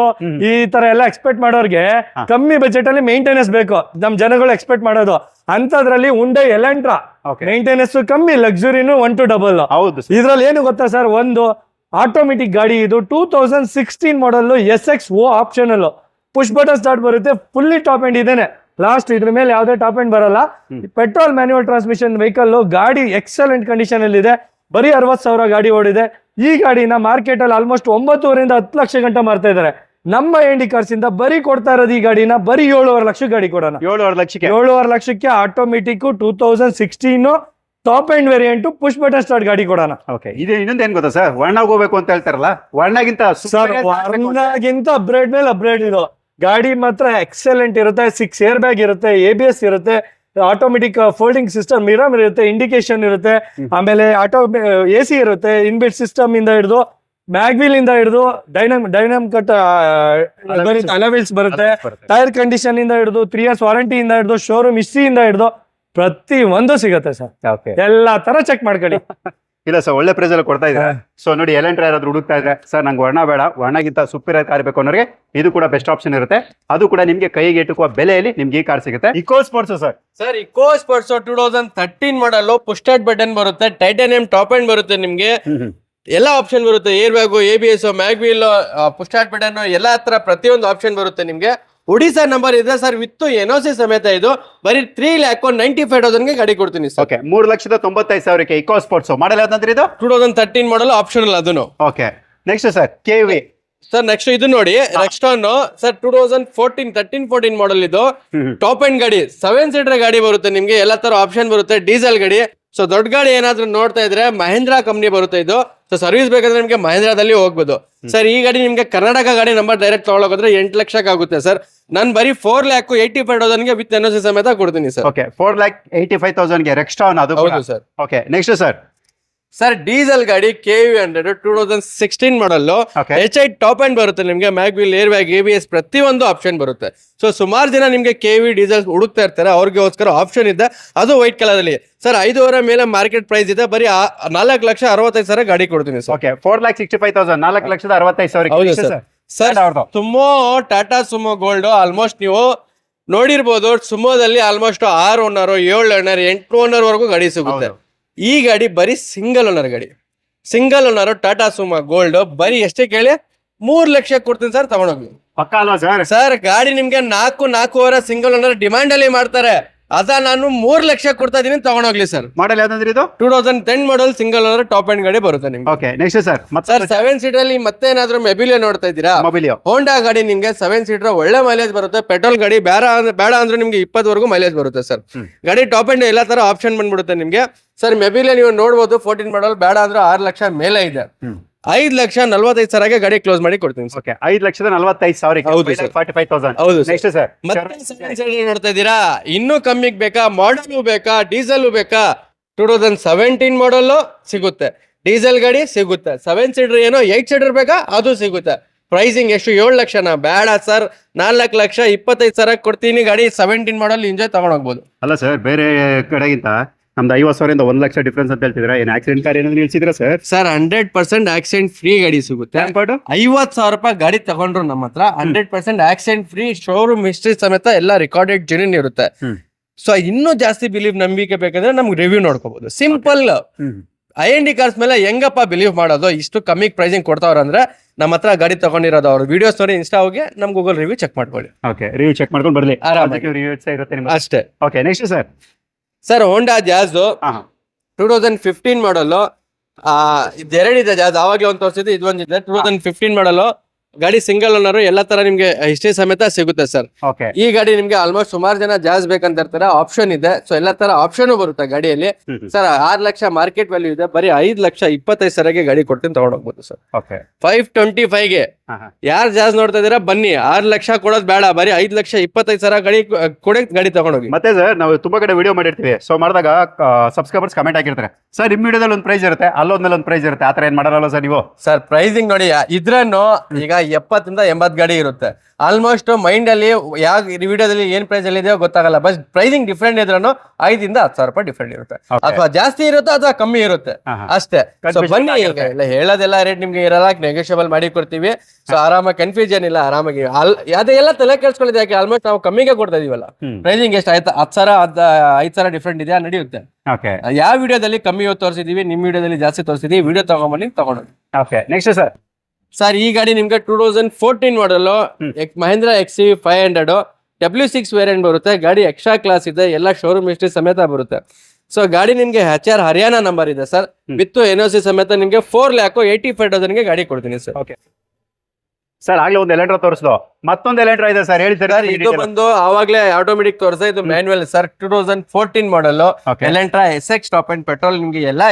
ಈ ತರ ಎಲ್ಲ ಎಕ್ಸ್ಪೆಕ್ಟ್ ಮಾಡೋರ್ಗೆ ಕಮ್ಮಿ ಬಜೆಟ್ ಅಲ್ಲಿ ಮೇಂಟೆನೆನ್ಸ್ ಬೇಕು. ನಮ್ ಜನಗಳು ಎಕ್ಸ್ಪೆಕ್ಟ್ ಮಾಡೋದು. ಅಂತದ್ರಲ್ಲಿ ಉಂಡೆ ಎಲೆಂಟ್ರಾ ಓಕೆ ಮೇಂಟೆನೆನ್ಸ್ ಕಮ್ಮಿ ಲಕ್ಸುರಿನು ಒನ್ ಟು ಡಬಲ್ ಹೌದು. ಇದ್ರಲ್ಲಿ ಏನು ಗೊತ್ತಾ ಸರ್ ಒಂದು ಆಟೋಮೆಟಿಕ್ ಗಾಡಿ ಇದು two thousand sixteen model S X O optional push button start ಬರುತ್ತೆ ಫುಲ್ಲಿ ಟಾಪ್ ಎಂಡ್ ಇದೇನೆ. ಲಾಸ್ಟ್ ಇದ್ರ ಮೇಲೆ ಯಾವುದೇ ಟಾಪ್ ಎಂಡ್ ಬರಲ್ಲ. ಪೆಟ್ರೋಲ್ ಮ್ಯಾನ್ಯುವಲ್ ಟ್ರಾನ್ಸ್ಮಿಷನ್ ವೆಹಿಕಲ್ ಗಾಡಿ ಎಕ್ಸಲೆಂಟ್ ಕಂಡೀಷನ್ ಅಲ್ಲಿ ಇದೆ ಬರೀ ಅರವತ್ತು ಸಾವಿರ ಗಾಡಿ ಓಡಿದೆ. ಈ ಗಾಡಿನ ಮಾರ್ಕೆಟ್ ಅಲ್ಲಿ ಆಲ್ಮೋಸ್ಟ್ ಒಂಬತ್ತುವರಿಂದ ಹತ್ತು ಲಕ್ಷ ಗಂಟೆ ಮಾರ್ತಾ ಇದ್ದಾರೆ. ನಮ್ಮ ಎಂಡಿ ಕಾರ್ಸ್ ಇಂದ ಬರೀ ಕೊಡ್ತಾ ಇರೋದು ಈ ಗಾಡಿನ ಬರೀ ಏಳುವರೆ ಲಕ್ಷ ಗಾಡಿ ಕೊಡೋಣ. ಏಳುವರೆ ಲಕ್ಷಕ್ಕೆ. ಏಳುವರೆ ಲಕ್ಷಕ್ಕೆ automatic two thousand sixteen top end variant push button start ಗಾಡಿ ಕೊಡೋಣ. ಓಕೆ ಇದು ಇನ್ನೊಂದು ಏನ್ ಗೊತ್ತಾ ಸರ್? ವರ್ಣಾಗ್ ಹೋಗ್ಬೇಕು ಅಂತ ಹೇಳ್ತಾರಲ್ಲ? ವರ್ಣಗಿಂತ ಸರ್ ವರ್ಣಗಿಂತ ಅಪ್ಗ್ರೇಡ್ ಮೇಲೆ ಅಪ್ಗ್ರೇಡ್ ಇದು. ಗಾಡಿ ಮಾತ್ರ ಎಕ್ಸಲೆಂಟ್ ಇರುತ್ತೆ ಸಿಕ್ಸ್ ಏರ್ ಬ್ಯಾಗ್ ಇರುತ್ತೆ ಎ ಬಿ ಎಸ್ ಇರುತ್ತೆ. ಆಟೋಮೆಟಿಕ್ ಫೋಲ್ಡಿಂಗ್ ಸಿಸ್ಟಮ್ ಮಿರಮ್ ಇರುತ್ತೆ ಇಂಡಿಕೇಶನ್ ಇರುತ್ತೆ ಆಮೇಲೆ ಆಟೋ ಎ ಸಿ ಇರುತ್ತೆ ಇನ್ಬಿಲ್ಟ್ ಸಿಸ್ಟಮ್ ಇಂದ ಹಿಡಿದು ಮ್ಯಾಗ್ವಿಲ್ ಇಂದ ಹಿಡಿದು ಡೈನಮ್ ಡೈನಮ್ ಕಟ್ ಅಲವಿಲ್ಸ್ ಬರುತ್ತೆ. ಟೈರ್ ಕಂಡೀಷನ್ ಇಂದ ಹಿಡಿದು ತ್ರೀ ಇಯರ್ಸ್ ವಾರಂಟಿ ಇಂದ ಹಿಡಿದು ಶೋರೂಮ್ ಇಂದ ಹಿಡಿದು ಪ್ರತಿ ಒಂದು ಸಿಗುತ್ತೆ ಸರ್. ಎಲ್ಲಾ ತರ ಚೆಕ್ ಮಾಡ್ಕೊಳ್ಳಿ. *laughs* ಇಲ್ಲ ಸರ್ ಒಳ್ಳೆ ಪ್ರೈಸ್ ಅಲ್ಲಿ ಕೊಡ್ತಾ ಇದ್ದಾರೆ. ಸೊ ನೋಡಿ ಎಲೆಂಟ್ರ ಯಾರಾದ್ರೂ ಹುಡುಕ್ತಾ ಇದ್ರೆ ಸರ್ ನಂಗೆ ವರ್ಣ ಬೇಡ ವರ್ಣಗಿಂತ ಸೂಪರ್ ಕಾರ್ ಬೇಕು ಅನ್ನೋರಿಗೆ ಇದು ಕೂಡ ಬೆಸ್ಟ್ ಆಪ್ಷನ್ ಇರುತ್ತೆ. ಅದು ಕೂಡ ನಿಮಗೆ ಕೈಗೆ ಎಟುಕುವ ಬೆಲೆಯಲ್ಲಿ ನಿಮ್ಗೆ ಈ ಕಾರ್ ಸಿಗುತ್ತೆ. Eco Sports sir. Sir Eco Sports two thousand thirteen model push start button ಬರುತ್ತೆ ಟೈಟಾನಿಯಂ ಟಾಪ್ ಅಂಡ್ ಬರುತ್ತೆ ನಿಮಗೆ. ಎಲ್ಲ ಆಪ್ಷನ್ ಬರುತ್ತೆ air bag A B S mag wheel push start button ಎಲ್ಲ ಹತ್ರ ಪ್ರತಿಯೊಂದು ಆಪ್ಷನ್ ಬರುತ್ತೆ ನಿಮ್ಗೆ. ಒಡಿಸಾ ನಂಬರ್ ಇದೆ ಸರ್ ವಿತ್ ಎನ್ಒಸಿ ಸಮೇತ ಇದು. ಬರೀ ತ್ರೀ ಲ್ಯಾಕ್ ನೈಂಟಿ ಫೈವ್ ತೌಸಂಡ್ಗೆ ಗಾಡಿ ಕೊಡ್ತೀನಿ ಸರ್ ಓಕೆ ಮೂರು ಲಕ್ಷದ ತೊಂಬತ್ತೈದು ಸಾವಿರಕ್ಕೆ ಇಕೋ ಸ್ಪೋರ್ಟ್ಸ್ ಮಾಡಲ್ ಯಾವ್ದಂದ್ರೆ ಇದು? Two thousand thirteen model optional ಅದನ್ನು okay next sir K V sir next ಇದು ನೋಡಿ next one sir two thousand fourteen thirteen fourteen model ಇದು. ಟಾಪ್ ಎಂಡ್ ಗಾಡಿ ಸೆವೆನ್ ಸೀಟರ್ ಗಾಡಿ ಬರುತ್ತೆ ನಿಮ್ಗೆ ಎಲ್ಲ ತರ ಆಪ್ಷನ್ ಬರುತ್ತೆ. ಡೀಸೆಲ್ ಗಾಡಿ ಸೊ ದೊಡ್ಡ ಗಾಡಿ ಏನಾದ್ರೂ ನೋಡ್ತಾ ಇದ್ರೆ ಮಹೇಂದ್ರ ಕಂಪ್ನಿ ಬರುತ್ತೆ ಇದು. ಸೊ ಸರ್ವಿಸ್ ಬೇಕಂದ್ರೆ ನಿಮಗೆ ಮಹೇಂದ್ರದಲ್ಲಿ ಹೋಗ್ಬೋದು. ಸರ್ ಈ ಗಾಡಿ ನಿಮಗೆ ಕರ್ನಾಟಕ ಗಾಡಿ ನಂಬರ್ ಡೈರೆಕ್ಟ್ ತಗೊಳಕೋದ್ರೆ ಎಂಟು ಲಕ್ಷಕ್ಕೆ ಆಗುತ್ತೆ ಸರ್ ನಾನು ಬರೀ ಫೋರ್ ಲ್ಯಾಕ್ ಏಯ್ಟಿ ಫೈವ್ ತೌಸಂಡ್ಗೆ ವಿತ್ ಎನ್ ಸಿ ಸಮೇತ ಕೊಡ್ತೀನಿ sir okay four lakh eighty five ತೌಸಂಡ್ಗೆ Rexton ಅದು ಹೌದು sir okay next sir sir diesel ಗಾಡಿ K V hundred two thousand sixteen model H I top end ಬರುತ್ತೆ ನಿಮಗೆ mag wheel air bag A B S ಪ್ರತಿಯೊಂದು option ಬರುತ್ತೆ. So ಸುಮಾರು ಜನ ನಿಮ್ಗೆ ಕೆ ವಿ ಡೀಸೆಲ್ ಹುಡುಕ್ತಾ ಇರ್ತಾರೆ ಅವ್ರಿಗೋಸ್ಕರ ಆಪ್ಷನ್ ಇದೆ. ಅದು ವೈಟ್ ಕಲರ್ ಅಲ್ಲಿ. ಸರ್ ಐದೂವರೆ ಮೇಲೆ ಮಾರ್ಕೆಟ್ ಪ್ರೈಸ್ ಇದೆ. ಬರೀ ನಾಲ್ಕು ಲಕ್ಷ ಅರವತ್ತೈದು ಸಾವಿರ ಗಾಡಿ ಕೊಡ್ತೀನಿ sir okay four lakh sixty five thousand ನಾಲ್ಕು ಲಕ್ಷದ ಅರವತ್ತೈದು ಸಾವಿರ sir sir Sumo Tata Sumo Gold almost ನೀವು ನೋಡಿರ್ಬೋದು ಸುಮೋದಲ್ಲಿ ಆಲ್ಮೋಸ್ಟ್ ಆರು ಓನರ್ ಏಳು ಓನರ್ ಎಂಟು ಓನರ್ ವರೆಗೂ ಗಾಡಿ ಸಿಗುತ್ತೆ. ಈ ಗಾಡಿ ಬರೀ ಸಿಂಗಲ್ ಓನರ್ ಗಾಡಿ. Single owner Tata Sumo Gold ಬರೀ ಎಷ್ಟೇ ಕೇಳಿ ಮೂರ್ ಲಕ್ಷ ಕೊಡ್ತೀನಿ ಸರ್ ತಗೊಂಡೋಗಿ ಪಕ್ಕ ಅಲ್ವಾ ಸರ್? ಸರ್ ಗಾಡಿ ನಿಮ್ಗೆ ನಾಲ್ಕು ನಾಲ್ಕೂವರೆ ಸಿಂಗಲ್ ಓನರ್ ಡಿಮಾಂಡ್ ಅಲ್ಲಿ ಮಾಡ್ತಾರೆ. ಅದ ನಾನು ಮೂರ್ ಲಕ್ಷ ಕೊಡ್ತಾ ಇದೀನಿ ತಗೊಂಡೋಗ್ಲಿ ಸರ್ ಮಾಡಲ್ ಯಾವ್ದಂದ್ರೆ ಇದು? Two thousand ten model single ಅಂದ್ರೆ ಟಾಪ್ ಎಂಡ್ ಗಾಡಿ ಬರುತ್ತೆ ನಿಮ್ಗೆ. ಓಕೆ ನೆಕ್ಸ್ಟ್ ಸರ್ ಮತ್ತೆ ಸರ್ ಸೆವೆನ್ ಸೀಟರ್ ಅಲ್ಲಿ ಮತ್ತೆ ಏನಾದ್ರು ಮೆಬಿಲಿಯೋ ನೋಡ್ತಾ ಇದ್ದೀರಾ? ಮೊಬಿಲಿಯೋ ಹೋಂಡಾ ಗಾಡಿ ನಿಮ್ಗೆ ಸೆವೆನ್ ಸೀಟರ್ ಒಳ್ಳೆ ಮೈಲೇಜ್ ಬರುತ್ತೆ. ಪೆಟ್ರೋಲ್ ಗಾಡಿ ಬೇಡ ಅಂದ್ರೆ ಬೇಡ ಅಂದ್ರೆ ನಿಮ್ಗೆ ಇಪ್ಪತ್ತವರೆಗೂ ಮೈಲೇಜ್ ಬರುತ್ತೆ ಸರ್ ಗಾಡಿ ಟಾಪ್ ಎಂಡ್ ಎಲ್ಲಾ ತರ ಆಪ್ಷನ್ ಬಂದ್ಬಿಡುತ್ತೆ ನಿಮ್ಗೆ. ಸರ್ ಮೆಬಿಲಿಯೋ ನೀವು ನೋಡ್ಬೋದು ಫೋರ್ಟೀನ್ ಮಾಡಲ್ ಬೇಡ ಅಂದ್ರೆ ಆರು ಲಕ್ಷ ಮೇಲೆ ಇದೆ. ಐದ್ ಲಕ್ಷ ನಲ್ವತ್ತೈದು ಸಾವಿರಗೆ ಗಾಡಿ ಕ್ಲೋಸ್ ಮಾಡಿ ಕೊಡ್ತೀನಿ ಸರ್. ಓಕೆ ಐದು ಲಕ್ಷದ ನಲವತ್ತೈದು ಸಾವಿರ ಹೌದು. ಫಾರ್ಟಿ ಫೈವ್ ತೌಸಂಡ್ ಹೌದು. Next sir. ಮತ್ತೆ ಸೆವೆನ್ ಸೀಟರ್ ನೋಡ್ತಾ ಇದೀರಾ ಇನ್ನೂ ಕಮ್ಮಿಗೆ ಬೇಕಾ? ಮಾಡಲು ಬೇಕಾ? ಡೀಸೆಲ್ ಬೇಕಾ? ಟೂ ತೌಸಂಡ್ ಸೆವೆಂಟೀನ್ ಮಾಡಲ್ಲು ಸಿಗುತ್ತೆ. ಡೀಸೆಲ್ ಗಾಡಿ ಸಿಗುತ್ತೆ. ಸೆವೆನ್ ಸೀಟರ್ ಏನೋ ಏಟ್ ಸೀಟರ್ ಬೇಕಾ? ಅದು ಸಿಗುತ್ತೆ. ಪ್ರೈಸಿಂಗ್ ಎಷ್ಟು? ಏಳು ಲಕ್ಷನಾ? ಬೇಡ ಸರ್. ನಾಲ್ಕು ಲಕ್ಷ ಇಪ್ಪತ್ತೈದು ಸಾವಿರ ಕೊಡ್ತೀನಿ ಗಾಡಿ. ಸೆವೆಂಟೀನ್ ಮಾಡಲ್ ಇಂಜಾಯ್ ತಗೊಂಡೋಗ್ಬೋದು ಅಲ್ಲ ಸರ್ ಬೇರೆ ಕಡೆಗಿಂತ ನಮ್ದು ಐವತ್ತು ಸಾವಿರದಿಂದ ಒಂದು ಲಕ್ಷ ಡಿಫ್ರೆನ್ಸ್ ಅಂತ ಹೇಳ್ತಿದ್ರೆ ಏನು ಆಕ್ಸಿಡೆಂಟ್ ಕಾರ್ ಏನಾದ್ರು ನಿಲ್ಸಿದ್ರ sir sir hundred percent accident free ಗಾಡಿ ಸಿಗುತ್ತೆ. ಟ್ಯಾಂಪರ್ಡ್ ಐವತ್ ಸಾವಿರ ರೂಪಾಯಿ ಗಾಡಿ ತಗೊಂಡ್ರು ನಮ್ಮ ಹತ್ರ hundred percent accident free showroom history ಸಮೇತ ಎಲ್ಲ ರೆಕಾರ್ಡೆಡ್ ಜೆನ್ಯೂನ್ ಇರುತ್ತೆ. ಹ್ಮ್. ಸೊ ಇನ್ನೂ ಜಾಸ್ತಿ ಬಿಲೀವ್ ನಂಬಿಕೆ ಬೇಕಂದ್ರೆ ನಮ್ಗೆ review ನೋಡ್ಕೋಬಹುದು simple I N D cars ಮೇಲೆ ಹೆಂಗಪ್ಪ ಬಿಲೀವ್ ಮಾಡೋದು? ಇಷ್ಟು ಕಮ್ಮಿ ಪ್ರೈಸಿಂಗ್ ಕೊಡ್ತಾವ್ರ ಅಂದ್ರೆ ನಮ್ಮ ಹತ್ರ ಗಾಡಿ ತಗೊಂಡಿರೋದು ಅವ್ರು. ವಿಡಿಯೋಸ್ ನೋಡಿ ಇನ್ಸ್ಟಾ ಹೋಗಿ ನಮ್ ಗೂಗಲ್ ರಿವ್ಯೂ ಚೆಕ್ ಮಾಡ್ಕೊಳ್ಳಿ. ಓಕೆ ರಿವ್ಯೂ ಚೆಕ್ ಮಾಡ್ಕೊಂಡು ಬರ್ಲಿ. ಆರಾಮಾಗಿ. ರಿವ್ಯೂ ಇರುತ್ತೆ ನಿಮ್ಗೆ. ಅಷ್ಟೇ. Okay next sir sir Honda Jazz two thousand fifteen model ಎರಡಿದೆ ಜಾಜ್ ಆವಾಗಲೇ ಒಂದು ತೋರಿಸಿದ್ದು ಒಂದಿದೆ ಟೂ ತೌಸಂಡ್ ಫಿಫ್ಟೀನ್ ಮಾಡಲು ಗಾಡಿ ಸಿಂಗಲ್ ಓನರ್ ಎಲ್ಲ ತರ ನಿಮ್ಗೆ ಹಿಸ್ಟ್ರಿ ಸಮೇತ ಸಿಗುತ್ತೆ ಸರ್. ಓಕೆ ಈ ಗಾಡಿ ನಿಮ್ಗೆ ಆಲ್ಮೋಸ್ಟ್ ಸುಮಾರು ಜನ ಜಾಸ್ ಬೇಕಂತ ಇರ್ತಾರೆ. ಆಪ್ಷನ್ ಇದೆ. ಸೊ ಎಲ್ಲ ತರ ಆಪ್ಷನ್ ಬರುತ್ತೆ ಗಾಡಿಯಲ್ಲಿ. ಸರ್ ಆರ್ ಲಕ್ಷ ಮಾರ್ಕೆಟ್ ವ್ಯಾಲ್ಯೂ ಇದೆ. ಬರೀ ಐದ್ ಲಕ್ಷ ಇಪ್ಪತ್ತೈದು ಸಾವಿರಗೆ ಗಾಡಿ ಕೊಡ್ತೀನಿ ತಗೊಂಡೋಗ್ಬೋದು ಸರ್. ಫೈವ್ ಟ್ವೆಂಟಿ ಗೆ ಹಾ ಹಾ ಯಾರು ಜಾಸ್ ನೋಡ್ತಾ ಇದೀರಾ ಬನ್ನಿ. ಆರ್ ಲಕ್ಷ ಕೊಡೋದು ಬೇಡ. ಬರೀ ಐದ್ ಲಕ್ಷ ಇಪ್ಪತ್ತೈದು ಸಾವಿರ ಗಾಡಿ ಕೊಡಿ ಗಾಡಿ ತಗೊಂಡೋಗಿ. ಮತ್ತೆ ಸರ್ ನಾವು ತುಂಬಾ ಕಡೆ ವಿಡಿಯೋ ಮಾಡಿರ್ತೀವಿ. ಸೊ ಮಾಡಿದಾಗ ಸಬ್ಸ್ಕ್ರೈಬರ್ಸ್ ಕಮೆಂಟ್ ಆಗಿರ್ತಾರೆ ಸರ್ ನಿಮ್ಮ ವಿಡಿಯೋದಲ್ಲಿ ಒಂದು ಪ್ರೈಸ್ ಇರುತ್ತೆ. ಅಲ್ಲೊಂದ್ ಒಂದು ಪ್ರೈಸ್ ಇರುತ್ತೆ. ಆತರ ಏನ್ ಮಾಡಲ್ಲ ಸರ್ ನೀವು? ಸರ್ ಪ್ರೈಸಿಂಗ್ ನೋಡಿ ಇದ್ರನ್ನು ಈಗ ಎಪ್ಪತ್ತರಿಂದ ಎಂಬತ್ ಗಾಡಿ ಇರುತ್ತೆ. ಆಲ್ಮೋಸ್ಟ್ ಮೈಂಡ್ ಅಲ್ಲಿ ಯಾವ ವಿಡಿಯೋದಲ್ಲಿ ಏನ್ ಪ್ರೈಸ್ ಅಲ್ಲಿ ಇದೆಯೋ ಗೊತ್ತಾಗಲ್ಲ. ಬಟ್ ಪ್ರೈಸಿಂಗ್ ಡಿಫ್ರೆಂಟ್ ಇದ್ರೂ ಐದಿಂದ ಹತ್ತು ಸಾವಿರ ರೂಪಾಯಿ ಡಿಫ್ರೆಂಟ್ ಇರುತ್ತೆ. ಅಥವಾ ಜಾಸ್ತಿ ಇರುತ್ತೆ ಅಥವಾ ಕಮ್ಮಿ ಇರುತ್ತೆ. ಅಷ್ಟೇ. ಸೊ ಬನ್ನಿ ಹೇಳೋದೆಲ್ಲ ರೇಟ್ ನಿಮ್ಗೆ ಇರಲ್ಲ. ನೆಗೋಷಿಯಬಲ್ ಮಾಡಿ ಕೊಡ್ತೀವಿ. ಸೊ ಆರಾಮಾಗಿ ಕನ್ಫ್ಯೂಷನ್ ಇಲ್ಲ ಆರಾಮಾಗಿ. ಅಲ್ ಅದೆಲ್ಲ ತಲೆ ಕೇಳಿಸ್ಕೊಳ್ಳಿದೆ ಯಾಕೆ? ಆಲ್ಮೋಸ್ಟ್ ನಾವು ಕಮ್ಮಿಗೆ ಕೊಡ್ತಾ ಇದೀವಲ್ಲ. ಪ್ರೈಸಿಂಗ್ ಎಷ್ಟು? ಆಯ್ತು? ಹತ್ತು ಸಾವಿರ ಐದು ಸಾವಿರ ಡಿಫ್ರೆಂಟ್ ಇದೆಯಾ? ನಡೆಯುತ್ತೆ. ಓಕೆ ಯಾವ ವಿಡಿಯೋದಲ್ಲಿ ಕಮ್ಮಿ ತೋರಿಸಿದೀವಿ ನಿಮ್ ವಿಡಿಯೋದಲ್ಲಿ ಜಾಸ್ತಿ ತೋರಿಸಿದೀವಿ ವಿಡಿಯೋ ತಗೊಂಬನ್ನಿ ತಗೊಂಡು ಓಕೆ ನೆಕ್ಸ್ಟ್ ಸರ್ ಸರ್ ಈ ಗಾಡಿ ನಿಮ್ಗೆ two thousand fourteen model. Mahindra X five hundred W six variant ಬರುತ್ತೆ. ಗಾಡಿ ಎಕ್ಸ್ಟ್ರಾ ಕ್ಲಾಸ್ ಇದೆ ಎಲ್ಲ ಶೋರೂಮ್ ಹಿಸ್ಟ್ರಿ ಸಮೇತ ಬರುತ್ತೆ. ಸೊ ಗಾಡಿ ನಿಮ್ಗೆ ಹೆಚ್ ಆರ್ ಹರಿಯಾಣ ನಂಬರ್ ಇದೆ ಸರ್. ವಿತ್ ಎನ್ ಸಿ ಸಮೇತ ನಿಮ್ಗೆ ಫೋರ್ ಲ್ಯಾಕ್ ಏಯ್ಟಿ ಫೈವ್ ತೌಸಂಡ್ಗೆ ಗಾಡಿ ಕೊಡ್ತೀನಿ ಸರ್ ಓಕೆ ಸರ್ ಆಗ್ಲೇ ಒಂದು ಎಲೆಂಟ್ರ ತೋರಿಸ್ದು? ಮತ್ತೊಂದು ಎಲೆಂಟ್ರ ಇದೆ ಸರ್ ಹೇಳಿ ಸರ್ ಇದು ಬಂದು ಆವಾಗಲೇ ಆಟೋಮೆಟಿಕ್ ತೋರಿಸ ಇದು manual sir two thousand fourteen model Elantra S X top end petrol ನಿಮ್ಗೆ ಎಲ್ಲ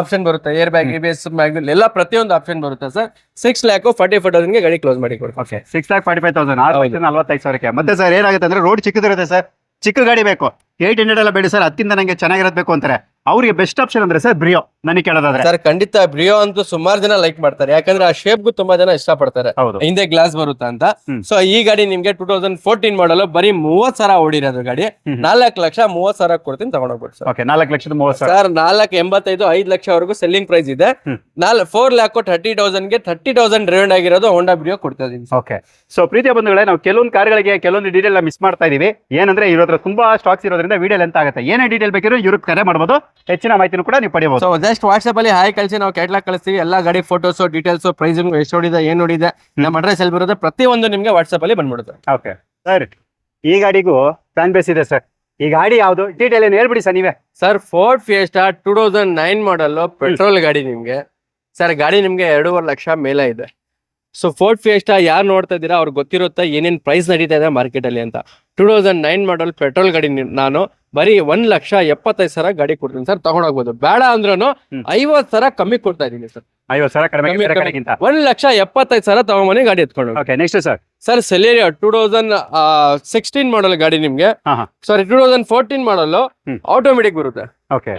ಆಪ್ಷನ್ ಬರುತ್ತೆ. ಏರ್ ಬ್ಯಾಗ್ ಎಸ್ ಮ್ಯಾಗ್ನಲ್ ಎಲ್ಲ ಪ್ರತಿಯೊಂದು ಆಪ್ಷನ್ ಬರುತ್ತೆ sir. Six lakh forty five thousand ಗಾಡಿ ಕ್ಲೋಸ್ ಮಾಡಿ okay six lakh forty five thousand ಆರು ನಲ್ವತ್ತೈದು ಸಾವಿರಕ್ಕೆ. ಮತ್ತೆ ಸರ್ ಏನಾಗುತ್ತೆ ಅಂದ್ರೆ ರೋಡ್ ಚಿಕ್ಕದಿರುತ್ತೆ ಸರ್. ಚಿಕ್ಕ ಗಾಡಿ ಬೇಕು. ಏಟ್ ಹಂಡ್ರೆಡ್ ಎಲ್ಲ ಬೇಡಿ ಸರ್ ಹತ್ತಿಂದ ನನಗೆ ಚೆನ್ನಾಗಿರೋದು ಬೇಕು ಅಂತಾರೆ. ಅವ್ರಿಗೆ ಬೆಸ್ಟ್ ಆಪ್ಷನ್ ಅಂದ್ರೆ ಸರ್ ಬ್ರಿಯೋ ನನಗೆ ಕೇಳೋದಾದ್ರೆ. ಸರ್ ಖಂಡಿತ ಬ್ರಿಯೋ ಅಂತೂ ಸುಮಾರು ಜನ ಲೈಕ್ ಮಾಡ್ತಾರೆ. ಯಾಕಂದ್ರೆ ಆ ಶೇಪ್ಗೂ ತುಂಬಾ ಜನ ಇಷ್ಟಪಡ್ತಾರೆ. ಹೌದು. ಹಿಂದೆ ಗ್ಲಾಸ್ ಬರುತ್ತೆ ಅಂತ. ಸೊ ಈ ಗಾಡಿ ನಿಮ್ಗೆ ಟೂ ತೌಸಂಡ್ ಫೋರ್ಟೀನ್ ಮಾಡಲು ಬರೀ ಮೂವತ್ ಸಾವಿರ ಓಡಿರೋದು ಗಾಡಿ. ನಾಲ್ಕು ಲಕ್ಷ ಮೂವತ್ ಸಾವಿರ ಕೊಡ್ತೀನಿ ತಗೊಂಡೋಗ್ಬೋದು ಸರ್. ಓಕೆ ನಾಲ್ಕು ಲಕ್ಷದ ಮೂವತ್ತು ಸಾವಿರ. ಸರ್ ನಾಲ್ಕು ಎಂಬತ್ತೈದು ಐದು ಲಕ್ಷವರೆಗೂ ಸೆಲ್ಲಿಂಗ್ ಪ್ರೈಸ್ ಇದೆ. ನಾಲ್ ಫೋರ್ ಲ್ಯಾಕ್ ಥರ್ಟಿ ಗೆ ಥರ್ಟಿ ತೌಸಂಡ್ ರೇಂಡ್ ಆಗಿರೋದು ಹೋಂಡಾ ಬ್ರಿಯೋ ಕೊಡ್ತಾ ಇದೀನಿ ಓಕೆ ಸೊ ಪ್ರೀತಿಯ ಬಂಧುಗಳೇ ನಾವು ಕೆಲವೊಂದು ಕಾರ್ಗಳಿಗೆ ಕೆಲವೊಂದು ಡೀಟೇಲ್ ಮಿಸ್ ಮಾಡ್ತಾ ಇದೀವಿ. ಏನಂದ್ರೆ ಇವ್ರ ಹತ್ರ ತುಂಬಾ ಸ್ಟಾಕ್ಸ್ ಇರೋದ್ರಿಂದ ವಿಡಿಯೋ ಲೆಂತ್ ಆಗುತ್ತೆ. ಏನೇ ಡೀಟೇಲ್ ಬೇಕಿರೋ ಇವ್ರಿಗೆ ಕರೆ ಮಾಡಬಹುದು ಹೆಚ್ಚಿನ ಮಾಹಿತಿನೂ ಕೂಡ ನೀವು ಪಡೆಯಬಹುದು. ಸೊ ಜಸ್ಟ್ ವಾಟ್ಸ್ಆಪ್ ಅಲ್ಲಿ ಹಾಯ್ ಕಳಿಸಿ ನಾವು ಕ್ಯಾಟ್ಲಾಗ್ ಕಳಿಸ್ತೀವಿ. ಎಲ್ಲ ಗಾಡಿ ಫೋಟೋಸ್ ಡೀಟೇಲ್ಸ್ ಪ್ರೈಸಿಂಗ್ ಎಷ್ಟು ನೋಡಿದೆ ಏನ್ ನೋಡಿದೆ ನಮ್ಮ ಅಡ್ರೆಸ್ ಎಲ್ಲಿ ಬರುತ್ತೆ ಪ್ರತಿಯೊಂದು ನಿಮ್ಗೆ ವಾಟ್ಸ್ಆಪ್ ಅಲ್ಲಿ ಬಂದ್ಬಿಡುತ್ತೆ. Okay sir. ಈ ಗಾಡಿಗೂ ಫ್ಯಾನ್ ಬೇಸ್ ಇದೆ ಸರ್ ಈ ಗಾಡಿ ಯಾವುದು? ಡೀಟೇಲ್ ಏನು ಹೇಳ್ಬಿಡಿ ಸರ್ ನೀವೇ. Sir Ford Fiesta two thousand nine model petrol ಗಾಡಿ ನಿಮ್ಗೆ. ಸರ್ ಗಾಡಿ ನಿಮ್ಗೆ ಎರಡೂವರೆ ಲಕ್ಷ ಮೇಲೆ ಇದೆ. ಸೊ ಫೋರ್ಟ್ ಫಿಯೆಸ್ಟಾ ಯಾರು ನೋಡ್ತಾ ಇದ್ದೀರಾ? ಅವ್ರಿಗೆ ಗೊತ್ತಿರುತ್ತೆ ಏನೇನು ಪ್ರೈಸ್ ನಡೀತಾ ಇದೆ ಮಾರ್ಕೆಟ್ ಅಲ್ಲಿ ಅಂತ. Two thousand nine model petrol ಗಾಡಿ ನಾನು ಬರೀ ಒಂದ್ ಲಕ್ಷ ಎಪ್ಪತ್ತೈದು ಸಾವಿರ ಗಾಡಿ ಕೊಡ್ತೀನಿ ಸರ್ ತಗೊಂಡೋಗ್ಬೋದು. ಬೇಡ ಅಂದ್ರೂ. ಐವತ್ ಸಾವಿರ ಕಮ್ಮಿ ಕೊಡ್ತಾ ಇದ್ದೀನಿ ಸರ್. ಐವತ್ತು ಸಾವಿರ ಕಡಿಮೆ ಒಂದ್ ಲಕ್ಷ ಎಪ್ಪತ್ತೈದು ಸಾವಿರ ತಗೊಂಬನಿ ಗಾಡಿ ಎತ್ಕೊಂಡು okay next sir sir Celerio two thousand sixteen model ಗಾಡಿ ನಿಮ್ಗೆ. Sorry two thousand fourteen model automatic ಬರುತ್ತೆ. ಓಕೆ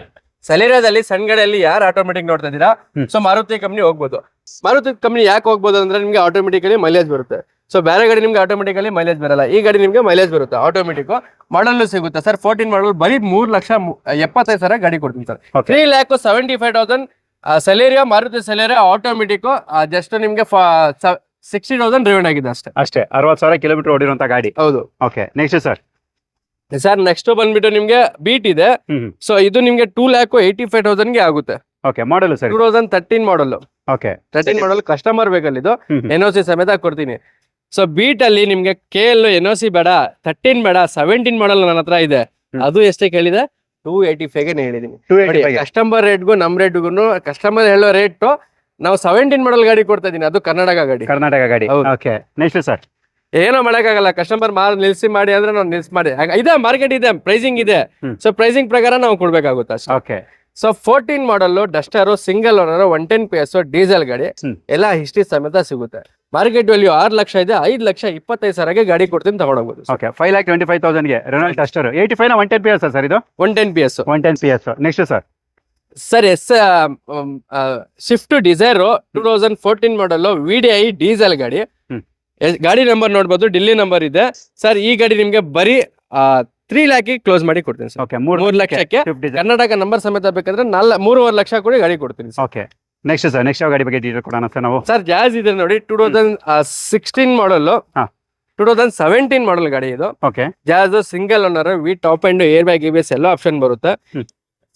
ಸೆಲೇರಿಯಾದಲ್ಲಿ ಸಣ್ಣ ಗಾಡಿಯಲ್ಲಿ ಯಾರು ಆಟೋಮೆಟಿಕ್ ನೋಡ್ತಾ ಇದ್ದೀರಾ? ಸೊ ಮಾರುತಿ ಕಂಪ್ನಿ ಹೋಗ್ಬೋದು. ಮಾರುತಿ ಕಂಪ್ನಿ ಯಾಕೆ ಹೋಗ್ಬೋದು ಅಂದ್ರೆ ನಿಮ್ಗೆ ಆಟೋಮೆಟಿಕಲಿ ಮೈಲೇಜ್ ಬರುತ್ತೆ. ಸೊ ಬೇರೆ ಗಾಡಿ ನಿಮ್ಗೆ ಆಟೋಮೆಟಿಕಲಿ ಮೈಲೇಜ್ ಬರಲ್ಲ. ಈ ಗಾಡಿ ನಿಮ್ಗೆ ಮೈಲೇಜ್ ಬರುತ್ತೆ. ಆಟೋಮೆಟಿಕ್ ಮಾಡಲ್ ಸಿಗುತ್ತೆ. ಸರ್ ಫೋರ್ಟೀನ್ ಮಾಡಲ್ ಬರೀ ಮೂರ್ ಲಕ್ಷ ಎಪ್ಪತ್ತೈದು ಸಾವಿರ ಗಾಡಿ ಕೊಡ್ತೀನಿ sir three lakh seventy five thousand Celerio Maruti Celerio automatic just ನಿಮ್ಗೆ ಸಿಕ್ಸ್ಟಿ ತೌಸಂಡ್ ರಿವನ್ ಆಗಿದೆ ಅಷ್ಟೇ. ಅಷ್ಟೇ. ಅರವತ್ತು ಸಾವಿರ ಕಿಲೋಮೀಟರ್ ಓಡಿರುವಂತ ಗಾಡಿ. ಹೌದು. Okay next sir sir next ಬಂದ್ಬಿಟ್ಟು ನಿಮ್ಗೆ ಬೀಟ್ ಇದೆ. ಸೊ ಇದು ನಿಮ್ಗೆ ಟೂ ಲ್ಯಾಕ್ ಏಯ್ಟಿ ಫೈವ್ ತೌಸಂಡ್ಗೆ ಆಗುತ್ತೆ. Okay model sir. Two thousand thirteen model okay thirteen model customer ಬೇಕಲ್ಲಿದು ಇದು. ಎನ್ ಒ ಸಿ ಸಮೇತ ಕೊಡ್ತೀನಿ. ಸೊ ಬೀಟ್ ಅಲ್ಲಿ ನಿಮ್ಗೆ K L N O C ಬೇಡ ತರ್ಟೀನ್ ಬೇಡ ಸೆವೆಂಟೀನ್ ಮಾಡಲ್ ನನ್ನ ಹತ್ರ ಇದೆ. ಅದು ಎಷ್ಟೇ ಕೇಳಿದೆ? ಟೂ ಏಯ್ಟಿ ಫೈವ್ಗೆ ಹೇಳಿದೀನಿ. ಕಸ್ಟಮರ್ ರೇಟ್ಗೂ ನಮ್ ರೇಟ್ಗೂ ಕಸ್ಟಮರ್ ಹೇಳೋ ರೇಟ್ ನಾವು ಸೆವೆಂಟೀನ್ ಮಾಡಲ್ ಗಾಡಿ ಕೊಡ್ತಾ ಇದೀನಿ ಅದು ಕರ್ನಾಟಕ ಗಾಡಿ. ಕರ್ನಾಟಕ ಗಾಡಿ. ಓಕೆ ನೆಕ್ಸ್ಟ್ ಸರ್ ಏನೋ ಮಾಡಕ್ಕಾಗಲ್ಲ ಕಸ್ಟಮರ್ ಮಾರ್ ನಿಲ್ಸಿ ಮಾಡಿ ಅಂದ್ರೆ ನಾವು ನಿಲ್ಸಿ ಮಾಡಿ. ಇದೆ ಮಾರ್ಕೆಟ್ ಇದೆ ಪ್ರೈಸಿಂಗ್ ಇದೆ. ಸೊ ಪ್ರೈಸಿಂಗ್ ಪ್ರಕಾರ ನಾವು ಕೊಡ್ಬೇಕಾಗುತ್ತೆ ಅಷ್ಟೇ. Okay so fourteen model Duster single owner one ten P S diesel ಗಾಡಿ. ಎಲ್ಲ ಹಿಸ್ಟ್ರಿ ಸಮೇತ ಸಿಗುತ್ತೆ. ಮಾರ್ಕೆಟ್ ವ್ಯಾಲ್ಯೂ ಆರು ಲಕ್ಷ ಇದೆ ಐದು ಲಕ್ಷ ಇಪ್ಪತ್ತೈದು ಸಾವಿರಗೆ ಗಾಡಿ ಕೊಡ್ತೀನಿ ತಗೊಂಡೋಗ್ಬೋದು okay five lakh twenty five ತೌಸಂಡ್ಗೆ Renault Duster eighty five one ten P S sir ಇದು? One ten P S one ten P S next sir. Sir Swift Dzire two thousand fourteen model V D I diesel ಗಾಡಿ. ಗಾಡಿ number ನೋಡ್ಬೋದು Delhi number ಇದೆ. Sir ಈ ಗಾಡಿ ನಿಮ್ಗೆ ಬರೀ three lac close ಮಾಡಿ ಕೊಡ್ತೀನಿ ಸರ್. ಓಕೆ ಮೂರು ಲಕ್ಷಕ್ಕೆ ಕರ್ನಾಟಕ ನಂಬರ್ ಸಮೇತ ಬೇಕಂದ್ರೆ ನಾಲ್ ಮೂರುವರೆ ಲಕ್ಷ ಕೂಡ ಗಾಡಿ ಕೊಡ್ತೀನಿ ಓಕೆ ನೆಕ್ಸ್ಟ್ ಸರ್ ನೆಕ್ಸ್ಟ್ ಗಾಡಿ ಬಗ್ಗೆ ಡೀಟೇಲ್ ಕೊಡೋಣ ಸರ್ ನಾವು? ಸರ್ ಜಾಸ್ ಇದೆ ನೋಡಿ ಟೂ ತೌಸಂಡ್ ಸಿಕ್ಸ್ಟೀನ್ ಮಾಡಲ್ ಹಾ. ಟೂ ತೌಸಂಡ್ ಸೆವೆಂಟೀನ್ ಮಾಡಲ್ ಗಾಡಿ ಇದು. Okay Jazz single owner V top and air bag E ಎಲ್ಲ ಆಪ್ಷನ್ ಬರುತ್ತೆ.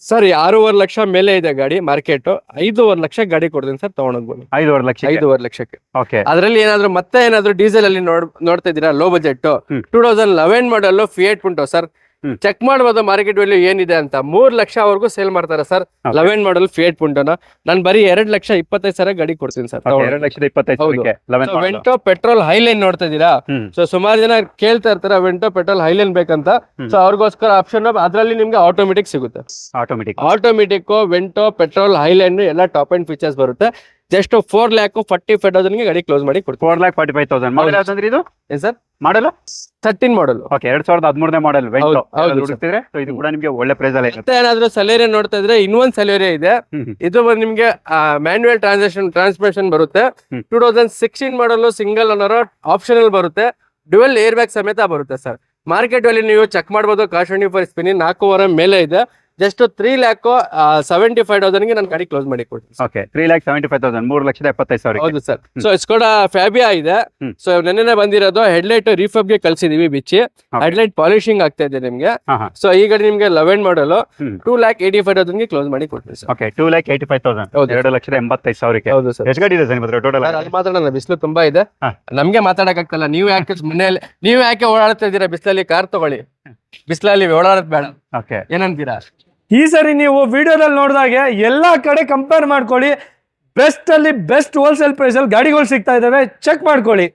ಸರ್ ಆರೂವರೆ ಲಕ್ಷ ಮೇಲೆ ಇದೆ ಗಾಡಿ ಮಾರ್ಕೆಟ್. ಐದೂವರೆ ಲಕ್ಷ ಗಾಡಿ ಕೊಡ್ತೀನಿ ಸರ್ ತಗೊಂಡೋಗ್ಬೋದು ಐದುವರೆ ಲಕ್ಷ ಐದೂವರೆ ಲಕ್ಷಕ್ಕೆ. ಓಕೆ. ಅದರಲ್ಲಿ ಏನಾದ್ರು ಮತ್ತೆ ಏನಾದ್ರು ಡೀಸೆಲ್ ಅಲ್ಲಿ ನೋಡ್ ನೋಡ್ತಾ ಇದ್ದೀರಾ? Low budget. Two thousand eleven model Fiat ಉಂಟು ಸರ್. ಚೆಕ್ ಮಾಡ್ಬೋದು ಮಾರ್ಕೆಟ್ ವ್ಯಾಲ್ಯೂ ಏನಿದೆ ಅಂತ. ಮೂರ್ ಲಕ್ಷವರೆಗೂ ಸೇಲ್ ಮಾಡ್ತಾರೆ sir. Eleven model Fiat Punto ನಾನು ಬರೀ ಎರಡ್ ಲಕ್ಷ ಇಪ್ಪತ್ತೈದು ಸಾವಿರ ಗಾಡಿ ಕೊಡ್ತೀನಿ ಸರ್ ಎರಡು ಲಕ್ಷದ ಇಪ್ಪತ್ತೈದು ವೆಂಟೋ ಪೆಟ್ರೋಲ್ ಹೈಲೈನ್ ನೋಡ್ತಾ ಇದೀರಾ ಸೊ ಸುಮಾರು ಜನ ಕೇಳ್ತಾ ಇರ್ತಾರೆ ವೆಂಟೋ ಪೆಟ್ರೋಲ್ ಹೈಲೈನ್ ಬೇಕಂತ. ಸೊ ಅವ್ರಿಗೋಸ್ಕರ ಆಪ್ಷನ್ ಅದ್ರಲ್ಲಿ ನಿಮ್ಗೆ ಆಟೋಮೆಟಿಕ್ ಸಿಗುತ್ತೆ. Automatic automatic Vento petrol Highline ಎಲ್ಲ ಟಾಪ್ ಅಂಡ್ ಫೀಚರ್ಸ್ ಬರುತ್ತೆ. Just four lakh forty five thousand ಗಾಡಿ ಕ್ಲೋಸ್ ಮಾಡಿ ಕೊಡ್ತೀವಿ four lakh forty five thousand model ಯಾವ್ದಂದ್ರೆ ಇದು? ಏನ್ ಸರ್? ಮಾಡಲು ತರ್ಟೀನ್ ಮಾಡಲ್ ಓಕೆ ಎರಡ್ ಸಾವಿರದ ಹದಿಮೂರನೇ ಮಾಡಲ್ ಹುಡುಕ್ತಿದ್ರೆ? ಇದು ಕೂಡ ನಿಮಗೆ ಒಳ್ಳೆ ಪ್ರೈಸ್ ಅಲ್ಲ ಮತ್ತೆ ಏನಾದ್ರು ಸಲೇರಿಯಾ ನೋಡ್ತಾ ಇದ್ರೆ ಇನ್ನೊಂದ್ ಸಲೇರಿಯಾ ಇದೆ. ಇದು ಬಂದು ನಿಮ್ಗೆ ಮ್ಯಾನ್ಯುಯಲ್ ಟ್ರಾನ್ಸಾಕ್ಷನ್ ಟ್ರಾನ್ಸ್ಮಿಷನ್ ಬರುತ್ತೆ. Two thousand sixteen model single owner optional ಬರುತ್ತೆ. ಡ್ಯುವೆಲ್ ಏರ್ ಬ್ಯಾಗ್ ಸಮೇತ ಬರುತ್ತೆ ಸರ್. ಮಾರ್ಕೆಟ್ ಅಲ್ಲಿ ನೀವು ಚೆಕ್ ಮಾಡಬಹುದು ಕಾಶ್ ಟ್ವೆಂಟಿ ಫೋರ್ ಸ್ಪಿನಿ ನಾಲ್ಕೂವರೆ ಮೇಲೆ ಇದೆ. Just three lakh seventy five ತೌಸಂಡ್ಗೆ ನಾನು ಗಾಡಿ ಕ್ಲೋಸ್ ಮಾಡಿ ಕೊಡ್ತೀನಿ. Okay three lakh seventy five thousand ಮೂರು ಲಕ್ಷದ ಎಪ್ಪತ್ತೈದು ಸಾವಿರ ಹೌದು ಸರ್ ಸೊ ಸ್ಕೋಡ ಫ್ಯಾಬಿಯಾ ಇದೆ. ಸೊ ನೆನ್ನೆ ಬಂದಿರೋದು ಹೆಡ್ಲೈಟ್ಗೆ ಕಳ್ಸಿದೀವಿ ಬಿಚ್ಚಿ. ಹೆಡ್ಲೈಟ್ ಪಾಲಿಶಿಂಗ್ ಆಗ್ತಾ ಇದೆ ನಿಮ್ಗೆ. ಸೊ ಈ ಗಾಡಿ ನಿಮ್ಗೆ eleven model two lakh eighty five ತೌಸಂಡ್ಗೆ close ಮಾಡಿ ಕೊಡ್ತೀನಿ sir okay two lakh eighty five thousand ಹೌದು. ಎರಡು ಲಕ್ಷದ ಎಂಬತ್ತೈದು ಸಾವಿರಕ್ಕೆ. ಹೌದು ಸರ್ ಎಷ್ಟು ಗಾಡಿ ಇದೆ ಸರ್ ಟೋಟಲ್ ಸರ್, ಮಾತ್ರ ನನ್ನ ಬಿಸಿಲು ತುಂಬಾ ಇದೆ. ನಮ್ಗೆ ಮಾತಾಡಕ್ ಆಗ್ತಲ್ಲ ನೀವು ಯಾಕೆ ಮನೆಯಲ್ಲಿ ನೀವು ಯಾಕೆ ಓಡಾಡ್ತಾ ಇದ್ದೀರಾ ಬಿಸಿಲಲ್ಲಿ? ಕಾರ್ ತಗೊಳ್ಳಿ. ಬಿಸಿಲಲ್ಲಿ ಓಡಾಡೋದ್ ಬೇಡ. ಓಕೆ ಏನಂತೀರಾ? ಈ ಸರಿ ನೀವು ವಿಡಿಯೋದಲ್ಲಿ ನೋಡಿದಾಗೆ ಎಲ್ಲ ಕಡೆ ಕಂಪೇರ್ ಮಾಡ್ಕೊಳ್ಳಿ. ಬೆಸ್ಟ್ ಅಲ್ಲಿ ಬೆಸ್ಟ್ ಹೋಲ್ಸೇಲ್ ಪ್ರೈಸ್ ಅಲ್ಲಿ ಗಾಡಿಗಳು ಸಿಗ್ತಾ ಇದಾವೆ. ಚೆಕ್ ಮಾಡ್ಕೊಳ್ಳಿ.